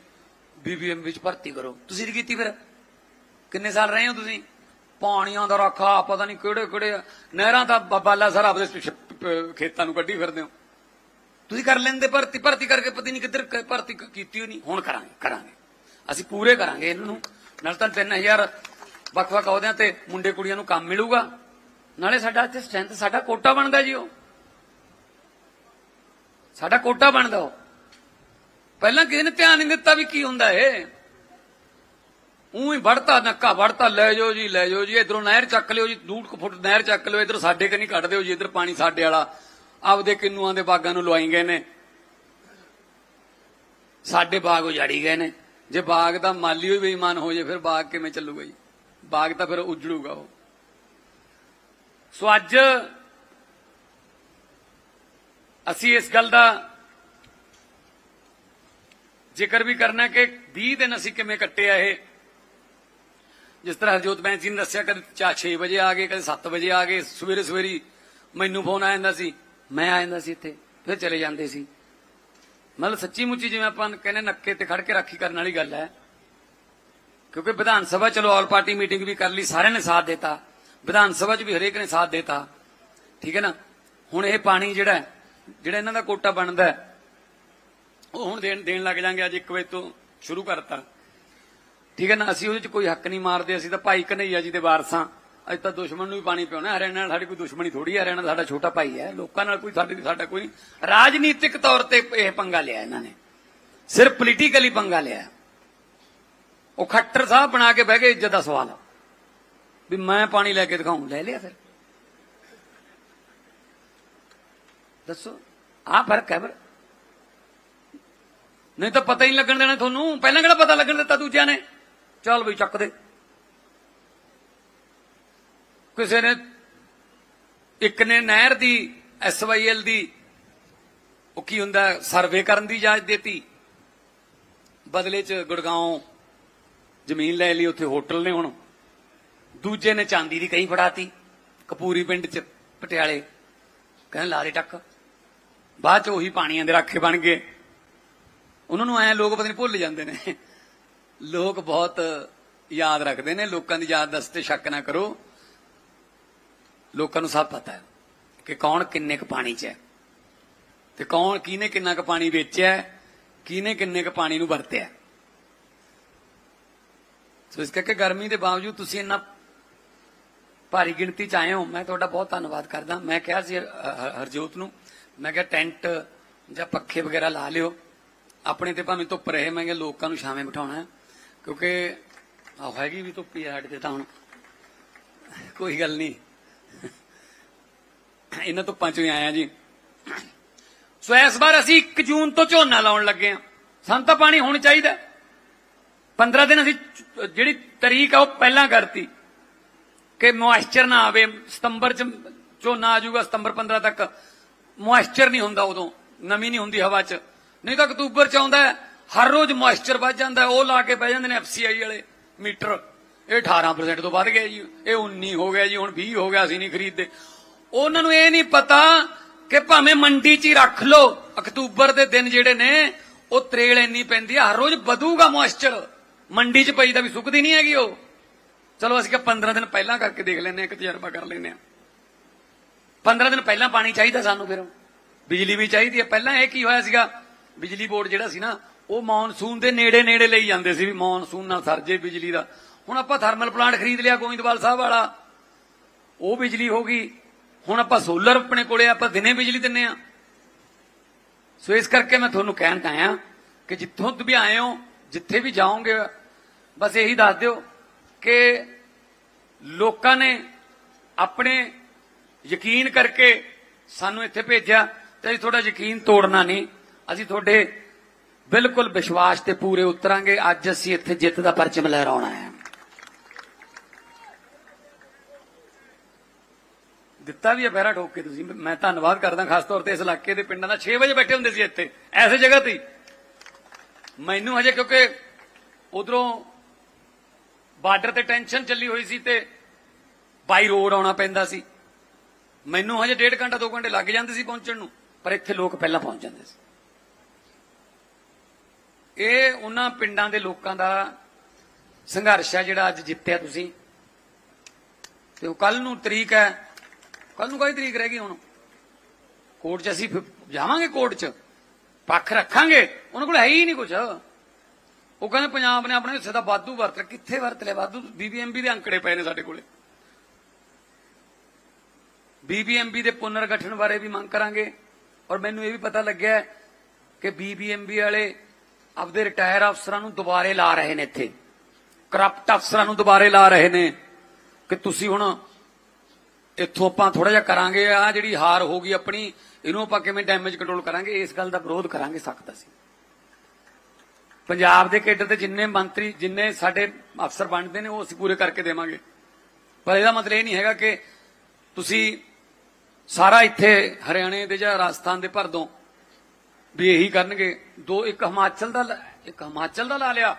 ਬੀਬੀਐਮਬੀ ਚ ਭਰਤੀ ਕਰੋ। ਤੁਸੀਂ ਨਹੀਂ ਕੀਤੀ ਫਿਰ? ਕਿੰਨੇ ਸਾਲ ਰਹੇ ਹੋ ਤੁਸੀਂ? ਪਾਣੀਆਂ ਦਾ ਰੱਖਾ ਪਤਾ ਨਹੀਂ ਕਿਹੜੇ ਕਿਹੜੇ ਨਹਿਰਾਂ ਦਾ ਬਾਲਾ ਸਾਰਾ ਆਪਦੇ ਖੇਤਾਂ ਨੂੰ ਕੱਢੀ ਫਿਰਦੇ ਹੋ। ਤੁਸੀਂ ਕਰ ਲੈਂਦੇ ਭਰਤੀ ਭਰਤੀ ਕਰਕੇ ਪਤਾ ਨਹੀਂ ਕਿੱਧਰ ਭਰਤੀ ਕੀਤੀ ਹੋ ਨਹੀਂ ਹੁਣ ਕਰਾਂਗੇ ਕਰਾਂਗੇ। ਅਸੀਂ ਪੂਰੇ ਕਰਾਂਗੇ ਇਹਨਾਂ ਨੂੰ। ਨਾਲ ਤਾਂ 3000 ਵੱਖ-ਵੱਖ ਅਹੁਦਿਆਂ ਤੇ ਮੁੰਡੇ ਕੁੜੀਆਂ ਨੂੰ ਕੰਮ ਮਿਲੂਗਾ। ਨਾਲੇ ਸਾਡਾ ਇੱਥੇ ਸਟਰੈਂਥ ਸਾਡਾ ਕੋਟਾ ਬਣਦਾ ਜੀ ਉਹ। ਸਾਡਾ ਕੋਟਾ ਬਣਦਾ ਉਹ। ਪਹਿਲਾਂ ਕਿਸੇ ਨੇ ਧਿਆਨ ਨਹੀਂ ਦਿੱਤਾ ਵੀ ਕੀ ਹੁੰਦਾ ਏ ਉਹੀ ਵੜਤਾ ਨੱਕਾ, ਵੜਤਾ, ਲੈ ਜਾਓ ਜੀ, ਲੈ ਜਾਓ ਜੀ, ਇਧਰੋਂ ਨਹਿਰ ਚੱਕ ਲਿਓ ਜੀ ਦੂੜ ਫੁੱਟ ਨਹਿਰ ਚੱਕ ਲਿਓ, ਇਧਰ ਸਾਡੇ ਕਨੀ ਕੱਢ ਦਿਓ ਜੀ, ਇਧਰ ਪਾਣੀ ਸਾਡੇ ਵਾਲਾ। ਆਪਦੇ ਕਿੰਨੂਆਂ ਦੇ ਬਾਗਾਂ ਨੂੰ ਲਵਾਈ ਗਏ ਨੇ। ਸਾਡੇ ਬਾਗ ਉਜਾੜੀ ਗਏ ਨੇ। ਜੇ ਬਾਗ ਦਾ ਮਾਲੀ ਹੋਈ ਬੇਈਮਾਨ ਹੋ ਜੇ, ਫਿਰ ਬਾਗ ਕਿਵੇਂ ਚੱਲੂਗਾ ਜੀ? ਬਾਗ ਤਾਂ ਫਿਰ ਉਜੜੂਗਾ ਉਹ। ਸੋ ਅੱਜ ਅਸੀਂ ਇਸ ਗੱਲ ਦਾ ਜ਼ਿਕਰ ਵੀ ਕਰਨਾ ਕਿ 20 ਦਿਨ ਅਸੀਂ ਕਿਵੇਂ ਕੱਟਿਆ ਇਹ। ਜਿਸ ਤਰ੍ਹਾਂ ਹਰਜੋਤ ਬੈਂਸ ਜੀ ਨੇ ਦੱਸਿਆ, ਕਦੇ ਚਾ 6 ਵਜੇ ਆ ਗਏ, ਕਦੇ 7 ਵਜੇ ਆ ਗਏ। ਸਵੇਰੇ ਸਵੇਰੀ ਮੈਨੂੰ ਫੋਨ ਆ ਜਾਂਦਾ ਸੀ ਮੈਂ ਆ ਜਾਂਦਾ ਸੀ ਇੱਥੇ, ਫਿਰ ਚਲੇ ਜਾਂਦੇ ਸੀ। ਮਤਲਬ ਸੱਚੀ ਮੁੱਚੀ ਜਿਵੇਂ ਆਪਾਂ ਕਹਿੰਦੇ ਨੱਕੇ ਤੇ ਖੜ ਕੇ ਰਾਖੀ ਕਰਨ ਵਾਲੀ ਗੱਲ ਹੈ। ਕਿਉਂਕਿ ਵਿਧਾਨ ਸਭਾ ਚਲੋ ਆਲ ਪਾਰਟੀ ਮੀਟਿੰਗ ਵੀ ਕਰ ਲਈ, ਸਾਰਿਆਂ ਨੇ ਸਾਥ ਦਿੱਤਾ। ਵਿਧਾਨ ਸਭਾ 'ਚ ਵੀ ਹਰੇਕ ਨੇ ਸਾਥ ਦਿੱਤਾ। ਠੀਕ ਹੈ ਨਾ? ਹੁਣ ਇਹ ਪਾਣੀ ਜਿਹੜਾ ਜਿਹੜਾ ਇਹਨਾਂ ਦਾ ਕੋਟਾ ਬਣਦਾ ਉਹ ਹੁਣ ਦੇਣ ਦੇਣ ਲੱਗ ਜਾਾਂਗੇ ਅੱਜ 1 ਵਜੇ ਤੋਂ ਸ਼ੁਰੂ ਕਰਤਾ। ਠੀਕ ਹੈ ਨਾ? ਅਸੀਂ ਉਹਦੇ 'ਚ ਕੋਈ ਹੱਕ ਨਹੀਂ ਮਾਰਦੇ, ਅਸੀਂ ਤਾਂ ਭਾਈ ਕਨਈਆ ਜੀ ਦੇ ਵਾਰਸਾਂ। ਅੱਜ ਤਾਂ ਦੁਸ਼ਮਣ ਨੂੰ ਵੀ ਪਾਣੀ ਪਿਉਣਾ ਹਰਿਆਣਾ ਨਾਲ ਸਾਡੀ ਕੋਈ ਦੁਸ਼ਮਣੀ ਥੋੜੀ ਹੈ, ਹਰਿਆਣਾ ਸਾਡਾ ਛੋਟਾ ਭਾਈ ਹੈ। ਲੋਕਾਂ ਨਾਲ ਕੋਈ ਸਾਡੇ ਸਾਡਾ ਕੋਈ ਰਾਜਨੀਤਿਕ ਤੌਰ ਤੇ ਇਹ ਪੰਗਾ ਲਿਆ ਇਹਨਾਂ ਨੇ। ਸਿਰਫ ਪੋਲੀਟੀਕਲੀ ਪੰਗਾ ਲਿਆ। ਉਹ ਖੱਟਰ ਸਾਹਿਬ ਬਣਾ ਕੇ ਬਹਿ ਗਏ ਇੱਜ਼ਤ ਦਾ ਸਵਾਲ। ਵੀ ਮੈਂ ਪਾਣੀ ਲੈ ਕੇ ਦਿਖਾਉਂ ਲੈ ਲਿਆ ਫਿਰ। ਦੱਸੋ ਆ ਫ਼ਰਕ ਹੈ ਪਰ ਨਹੀਂ ਤਾਂ ਪਤਾ ਹੀ ਨਹੀਂ ਲੱਗਣ ਦੇਣਾ ਤੁਹਾਨੂੰ। ਪਹਿਲਾਂ ਕਿਹੜਾ ਪਤਾ ਲੱਗਣ ਦਿੱਤਾ ਦੂਜਿਆਂ ਨੇ? ਚੱਲ ਬਈ ਚੱਕ ਦੇ। ਕਿਸੇ ਨੇ, ਇੱਕ ਨੇ ਨਹਿਰ ਦੀ ਐਸਵਾਈਐਲ ਦੀ, ਉਹ ਕੀ ਹੁੰਦਾ, ਸਰਵੇ ਕਰਨ ਦੀ ਇਜਾਜ਼ਤ ਦਿੱਤੀ। ਬਦਲੇ ਚ ਗੁੜਗਾਉਂ ਜ਼ਮੀਨ ਲੈ ਲਈ, ਉੱਥੇ ਹੋਟਲ ਨੇ ਹੁਣ। ਦੂਜੇ ਨੇ ਚਾਂਦੀ ਦੀ ਕਹੀਂ ਫੜਾਤੀ, ਕਪੂਰੀ ਪਿੰਡ ਚ, ਪਟਿਆਲੇ। ਕਹਿੰਦੇ ਲਾਰੇ ਟੱਕ। ਬਾਅਦ ਚ ਉਹੀ ਪਾਣੀਆਂ ਦੇ ਰਾਖੇ ਬਣ ਗਏ। ਉਹਨਾਂ ਨੂੰ ਐ ਲੋਕ ਪਤਾ ਨਹੀਂ ਭੁੱਲ ਜਾਂਦੇ ਨੇ। ਲੋਕ ਬਹੁਤ ਯਾਦ ਰੱਖਦੇ ਨੇ, ਲੋਕਾਂ ਦੀ ਯਾਦ ਦਸਤੇ ਸ਼ੱਕ ਨਾ ਕਰੋ। ਲੋਕਾਂ ਨੂੰ ਸਭ ਪਤਾ ਹੈ ਕਿ ਕੌਣ ਕਿੰਨੇ ਕ ਪਾਣੀ 'ਚ ਹੈ ਤੇ ਕੌਣ ਕਿਹਨੇ ਕਿੰਨਾ ਕ ਪਾਣੀ ਵੇਚਿਆ ਕਿਹਨੇ ਕਿੰਨੇ ਕ ਪਾਣੀ ਨੂੰ ਵਰਤਿਆ ਸੋ ਇਸ ਕਰਕੇ ਗਰਮੀ ਦੇ ਬਾਵਜੂਦ ਤੁਸੀਂ ਇੰਨਾ ਭਾਰੀ ਗਿਣਤੀ ਚ ਆਏ ਹੋ, ਮੈਂ ਤੁਹਾਡਾ ਬਹੁਤ ਧੰਨਵਾਦ ਕਰਦਾ। ਮੈਂ ਕਿਹਾ ਸੀ ਹਰਜੋਤ ਨੂੰ, ਮੈਂ ਕਿਹਾ ਟੈਂਟ ਜਾਂ ਪੱਖੇ ਵਗੈਰਾ ਲਾ ਲਿਓ। ਆਪਣੇ ਤੇ ਭਾਵੇਂ ਧੁੱਪ ਰਹੇ, ਮੈਂ ਕਿਹਾ ਲੋਕਾਂ ਨੂੰ ਛਾਵੇਂ ਬਿਠਾਉਣਾ ਕਿਉਂਕਿ ਆ ਹੈਗੀ ਵੀ ਧੁੱਪੀ ਹੈ ਸਾਡੇ ਤੇ ਤਾਂ ਹੁਣ। ਕੋਈ ਗੱਲ ਨਹੀਂ। ਇਹਨਾਂ ਧੁੱਪਾਂ ਚੋਂ ਹੀ ਆਇਆ ਜੀ। ਸੋ ਇਸ ਵਾਰ ਅਸੀਂ 1 ਜੂਨ ਤੋਂ ਝੋਨਾ ਲਾਉਣ ਲੱਗੇ ਹਾਂ। ਸਾਨੂੰ ਤਾਂ ਪਾਣੀ ਹੁਣ ਚਾਹੀਦਾ। 15 ਦਿਨ ਅਸੀਂ ਜਿਹੜੀ ਤਰੀਕ ਆ ਉਹ ਪਹਿਲਾਂ ਕਰਤੀ। ਕਿ ਮੋਇਸਚਰ ਨਾ ਆਵੇ। ਸਤੰਬਰ ਚ ਝੋਨਾ ਆ ਜਾਊਗਾ, ਸਤੰਬਰ 15 ਤੱਕ। ਮੋਇਸਚਰ ਨਹੀਂ ਹੁੰਦਾ ਉਦੋਂ। ਨਮੀ ਨਹੀਂ ਹੁੰਦੀ ਹਵਾ 'ਚ। ਨਹੀਂ ਤਾਂ ਅਕਤੂਬਰ ਚ ਆਉਂਦਾ ਹਰ ਰੋਜ਼ ਮੋਇਸਚਰ ਵੱਧ ਜਾਂਦਾ ਉਹ ਲਾ ਕੇ ਬਹਿ ਜਾਂਦੇ ਨੇ ਐਫਸੀਆਈ ਵਾਲੇ ਮੀਟਰ। ਇਹ 18% ਤੋਂ ਵੱਧ ਗਿਆ ਜੀ। ਇਹ 19 ਹੋ ਗਿਆ ਜੀ। ਹੁਣ 20 ਹੋ ਗਿਆ। ਅਸੀਂ ਨਹੀਂ ਖਰੀਦਦੇ। ਉਹਨਾਂ ਨੂੰ ਇਹ ਨਹੀਂ ਪਤਾ ਕਿ ਭਾਵੇਂ ਮੰਡੀ 'ਚ ਹੀ ਰੱਖ ਲਓ, ਅਕਤੂਬਰ ਦੇ ਦਿਨ ਜਿਹੜੇ ਨੇ, ਉਹ ਤਰੇਲ ਇੰਨੀ ਪੈਂਦੀ ਆ, ਹਰ ਰੋਜ਼ ਵਧੂਗਾ ਮੋਇਸਚਰ। ਮੰਡੀ 'ਚ ਪਈ ਦਾ ਵੀ ਸੁੱਕਦੀ ਨਹੀਂ ਹੈਗੀ ਉਹ। ਚਲੋ ਅਸੀਂ ਕਿ 15 ਦਿਨ ਪਹਿਲਾਂ ਕਰਕੇ ਦੇਖ ਲੈਂਦੇ ਹਾਂ, ਇੱਕ ਤਜਰਬਾ ਕਰ ਲੈਂਦੇ ਹਾਂ। 15 ਦਿਨ ਪਹਿਲਾਂ ਪਾਣੀ ਚਾਹੀਦਾ ਸਾਨੂੰ ਫਿਰ। ਬਿਜਲੀ ਵੀ ਚਾਹੀਦੀ ਹੈ ਪਹਿਲਾਂ ਇਹ ਕੀ ਹੋਇਆ ਸੀਗਾ, ਬਿਜਲੀ ਬੋਰਡ ਜਿਹੜਾ ਸੀ ਨਾ, ਉਹ ਮੌਨਸੂਨ ਦੇ ਨੇੜੇ ਨੇੜੇ ਲਈ ਜਾਂਦੇ ਸੀ ਵੀ ਮੌਨਸੂਨ ਨਾਲ ਸਰਜੇ ਬਿਜਲੀ ਦਾ। ਹੁਣ ਆਪਾਂ ਥਰਮਲ ਪਲਾਂਟ ਖਰੀਦ ਲਿਆ ਗੋਇੰਦਵਾਲ ਸਾਹਿਬ ਵਾਲਾ। ਉਹ ਬਿਜਲੀ ਹੋ ਗਈ। ਹੁਣ ਆਪਾਂ ਸੋਲਰ ਆਪਣੇ ਕੋਲੇ ਆਪਾਂ ਦਿਨੇ ਬਿਜਲੀ ਦਿੰਨੇ ਆ। ਸੋ ਇਸ ਕਰਕੇ ਮੈਂ ਤੁਹਾਨੂੰ ਕਹਿਣ ਆਇਆ ਕਿ ਜਿੱਥੋਂ ਤੁਸੀਂ ਆਏ ਹੋ, ਜਿੱਥੇ ਵੀ ਜਾਓਗੇ, ਬਸ ਇਹੀ ਦੱਸ ਦਿਓ ਕਿ ਲੋਕਾਂ ਨੇ ਆਪਣੇ ਯਕੀਨ ਕਰਕੇ ਸਾਨੂੰ ਇੱਥੇ ਭੇਜਿਆ ਤੇ ਅਸੀਂ ਤੁਹਾਡਾ ਯਕੀਨ ਤੋੜਨਾ ਨਹੀਂ। ਅਸੀਂ ਤੁਹਾਡੇ ਬਿਲਕੁਲ ਵਿਸ਼ਵਾਸ ਤੇ ਪੂਰੇ ਉਤਰਾਂਗੇ। ਅੱਜ ਅਸੀਂ ਇੱਥੇ ਜਿੱਤ ਦਾ ਪਰਚਮ ਲਹਿਰਾਉਣਾ ਹੈ ਦਿੱਤਾ ਵੀ ਹੈ ਪਹਿਰਾ ਠੋਕ ਕੇ ਤੁਸੀਂ। ਮੈਂ ਧੰਨਵਾਦ ਕਰਦਾ ਖਾਸ ਤੌਰ ਤੇ ਇਸ ਇਲਾਕੇ ਦੇ ਪਿੰਡਾਂ ਦਾ। 6 ਵਜੇ ਬੈਠੇ ਹੁੰਦੇ ਸੀ ਇੱਥੇ, ਐਸੇ ਜਗ੍ਹਾ ਤੇ ਮੈਨੂੰ ਹਜੇ ਕਿਉਂਕਿ ਉਧਰੋਂ ਬਾਰਡਰ ਤੇ ਟੈਨਸ਼ਨ ਚੱਲੀ ਹੋਈ ਸੀ ਤੇ ਬਾਈ ਰੋਡ ਆਉਣਾ ਪੈਂਦਾ ਸੀ। ਮੈਨੂੰ ਹਜੇ ਡੇਢ ਘੰਟਾ 2 ਘੰਟੇ ਲੱਗ ਜਾਂਦੇ ਸੀ ਪਹੁੰਚਣ ਨੂੰ, ਪਰ ਇੱਥੇ ਲੋਕ ਪਹਿਲਾਂ ਪਹੁੰਚ ਜਾਂਦੇ ਸੀ। ਇਹ ਉਹਨਾਂ ਪਿੰਡਾਂ ਦੇ ਲੋਕਾਂ ਦਾ ਸੰਘਰਸ਼ ਹੈ ਜਿਹੜਾ ਅੱਜ ਜਿੱਤਿਆ ਤੁਸੀਂ। ਤੇ ਉਹ ਕੱਲ ਨੂੰ ਤਰੀਕ ਹੈ ਕੱਲ ਨੂੰ ਕੋਈ ਤਰੀਕ ਰਹਿ ਗਈ ਹੁਣ? ਕੋਰਟ 'ਚ ਅਸੀਂ ਜਾਵਾਂਗੇ ਕੋਰਟ 'ਚ? ਪੱਖ ਰੱਖਾਂਗੇ? ਉਹਨਾਂ ਕੋਲ ਹੈ ਹੀ ਨਹੀਂ ਕੁਝ ਉਹ ਕਹਿੰਦੇ ਪੰਜਾਬ ਨੇ ਆਪਣੇ ਹਿੱਸੇ ਦਾ ਵਾਧੂ ਵਰਤ ਲਿਆ। ਕਿੱਥੇ ਵਰਤ ਲਿਆ? ਵਾਧੂ ਬੀਬੀਐਮਬੀ ਦੇ ਅੰਕੜੇ ਪਏ ਨੇ ਸਾਡੇ ਕੋਲੇ। ਬੀਬੀਐਮਬੀ ਦੇ ਪੁਨਰਗਠਨ ਬਾਰੇ ਵੀ ਮੰਗ ਕਰਾਂਗੇ। ਔਰ ਮੈਨੂੰ ਇਹ ਵੀ ਪਤਾ ਲੱਗਿਆ ਹੈ ਕਿ ਬੀਬੀਐਮਬੀ ਵਾਲੇ ਆਪਦੇ ਰਿਟਾਇਰ ਅਫਸਰਾਂ ਨੂੰ ਦੁਬਾਰੇ ਲਾ ਰਹੇ ਨੇ ਇੱਥੇ। ਕਰਪਟ ਅਫਸਰਾਂ ਨੂੰ ਦੁਬਾਰੇ ਲਾ ਰਹੇ ਨੇ ਕਿ ਤੁਸੀਂ ਹੁਣ ਇੱਥੋਂ ਆਪਾਂ ਥੋੜਾ ਜਿਹਾ ਕਰਾਂਗੇ ਆ ਜਿਹੜੀ ਹਾਰ ਹੋ ਗਈ ਆਪਣੀ, ਇਹਨੂੰ ਆਪਾਂ ਕਿਵੇਂ ਡੈਮੇਜ ਕੰਟਰੋਲ ਕਰਾਂਗੇ, ਇਸ ਗੱਲ ਦਾ ਵਿਰੋਧ ਕਰਾਂਗੇ ਸਖਤ ਅਸੀਂ। ਪੰਜਾਬ ਦੇ ਕੇਡਰ ਤੇ ਜਿੰਨੇ ਮੰਤਰੀ, ਜਿੰਨੇ ਸਾਡੇ ਅਫਸਰ ਬਣਦੇ ਨੇ, ਉਹ ਅਸੀਂ ਪੂਰੇ ਕਰਕੇ ਦੇਵਾਂਗੇ। ਪਰ ਇਹਦਾ ਮਤਲਬ ਇਹ ਨਹੀਂ ਹੈਗਾ ਕਿ ਤੁਸੀਂ ਸਾਰਾ ਇੱਥੇ ਹਰਿਆਣੇ ਦੇ ਜਾਂ ਰਾਜਸਥਾਨ ਦੇ ਭਰ ਦੋ, ਵੀ ਇਹੀ ਕਰਨਗੇ। ਦੋ, ਇੱਕ ਹਿਮਾਚਲ ਦਾ ਇੱਕ ਹਿਮਾਚਲ ਦਾ ਲਾ ਲਿਆ।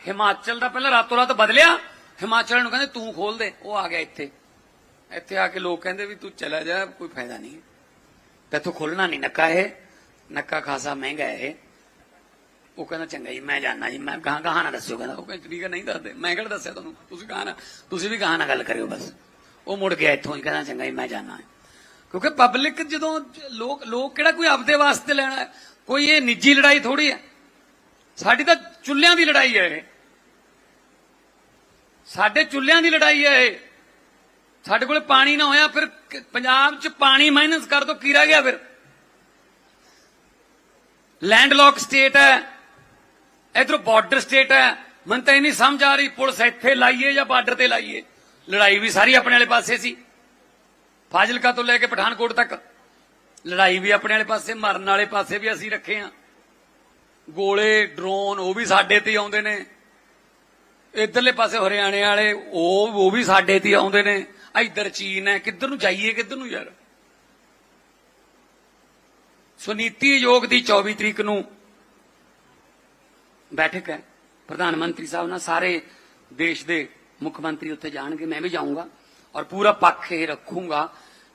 ਹਿਮਾਚਲ ਦਾ ਪਹਿਲਾਂ ਰਾਤੋਂ ਰਾਤ ਬਦਲਿਆ, ਹਿਮਾਚਲ ਨੂੰ ਕਹਿੰਦੇ ਤੂੰ ਖੋਲ ਦੇ, ਉਹ ਆ ਗਿਆ ਇੱਥੇ। ਇੱਥੇ ਆ ਕੇ ਲੋਕ ਕਹਿੰਦੇ ਵੀ ਤੂੰ ਚਲਾ ਜਾ, ਕੋਈ ਫਾਇਦਾ ਨਹੀਂ। ਤੈਥੋਂ ਖੋਲਣਾ ਨਹੀਂ, ਨੱਕਾ ਇਹ। ਨੱਕਾ ਖਾਸਾ ਮਹਿੰਗਾ ਹੈ ਇਹ। ਉਹ ਕਹਿੰਦਾ, ਚੰਗਾ ਜੀ, ਮੈਂ ਜਾਣਾ ਜੀ, ਮੈਂ ਕਹਾਂ ਕਹਾਂ ਨਾ ਦੱਸਿਓ, ਕਹਿੰਦਾ। ਉਹ ਕਹਿੰਦਾ, ਠੀਕ ਹੈ, ਨਹੀਂ ਦੱਸਦੇ। ਮੈਂ ਕਿਹੜਾ ਦੱਸਿਆ ਤੁਹਾਨੂੰ? ਤੁਸੀਂ ਕਹਾਂ ਨਾ ਤੁਸੀਂ ਵੀ ਕਹਾਂ ਨਾ ਗੱਲ ਕਰਿਓ ਬਸ। ਉਹ ਮੁੜ ਗਿਆ ਇੱਥੋਂ ਹੀ ਕਹਿੰਦਾ, ਚੰਗਾ ਜੀ, ਮੈਂ ਜਾਣਾ ਕਿਉਂਕਿ ਪਬਲਿਕ ਜਦੋਂ ਲੋਕ ਲੋਕ ਕਿਹੜਾ ਕੋਈ ਆਪਦੇ ਵਾਸਤੇ ਲੈਣਾ ਕੋਈ ਇਹ ਨਿੱਜੀ ਲੜਾਈ ਥੋੜੀ ਹੈ। ਸਾਡੀ ਤਾਂ ਚੁੱਲ੍ਹਿਆਂ ਦੀ ਲੜਾਈ ਹੈ ਇਹ। ਸਾਡੇ ਚੁੱਲ੍ਹਿਆਂ ਦੀ ਲੜਾਈ ਹੈ ਇਹ। ਸਾਡੇ ਕੋਲ ਪਾਣੀ ਨਾ ਹੋਇਆ, ਫਿਰ ਪੰਜਾਬ 'ਚ ਪਾਣੀ ਮਾਈਨਸ ਕਰ ਦੋ, ਕੀ ਗਿਆ ਫਿਰ? ਲੈਂਡਲੌਕ ਸਟੇਟ ਹੈ। ਇਧਰੋਂ ਬਾਰਡਰ ਸਟੇਟ ਹੈ। ਮਨ ਤਾਂ ਇਹ ਨਹੀਂ ਸਮਝ ਆ ਰਹੀ, ਪੁਲਿਸ ਇੱਥੇ ਲਾਈਏ ਜਾਂ ਬਾਰਡਰ ਤੇ ਲਾਈਏ? ਲੜਾਈ ਵੀ ਸਾਰੀ ਆਪਣੇ ਵਾਲੇ ਪਾਸੇ ਸੀ। ਫਾਜ਼ਿਲਕਾ ਤੋਂ ਲੈ ਕੇ ਪਠਾਨਕੋਟ ਤੱਕ। ਲੜਾਈ ਵੀ ਆਪਣੇ ਵਾਲੇ ਪਾਸੇ, ਮਰਨ ਵਾਲੇ ਪਾਸੇ ਵੀ ਅਸੀਂ ਰੱਖੇ ਆ ਗੋਲੇ ਡਰੋਨ ਉਹ ਵੀ ਸਾਡੇ ਤੇ ਹੀ ਆਉਂਦੇ ਨੇ। ਇਧਰਲੇ ਪਾਸੇ ਹਰਿਆਣੇ ਵਾਲੇ, ਉਹ ਉਹ ਵੀ ਸਾਡੇ ਤੇ ਆਉਂਦੇ ਨੇ। ਇੱਧਰ ਚੀਨ ਹੈ, ਕਿੱਧਰ ਨੂੰ ਜਾਈਏ, ਕਿੱਧਰ ਨੂੰ ਯਾਰ? ਸੋ ਨੀਤੀ ਆਯੋਗ ਦੀ 24 ਤਰੀਕ ਨੂੰ ਬੈਠਕ ਹੈ। ਪ੍ਰਧਾਨ ਮੰਤਰੀ ਸਾਹਿਬ ਨਾਲ ਸਾਰੇ ਦੇਸ਼ ਦੇ ਮੁੱਖ ਮੰਤਰੀ ਉੱਥੇ ਜਾਣਗੇ, ਮੈਂ ਵੀ ਜਾਊਂਗਾ ਔਰ ਪੂਰਾ ਪੱਖ ਇਹ ਰੱਖੂੰਗਾ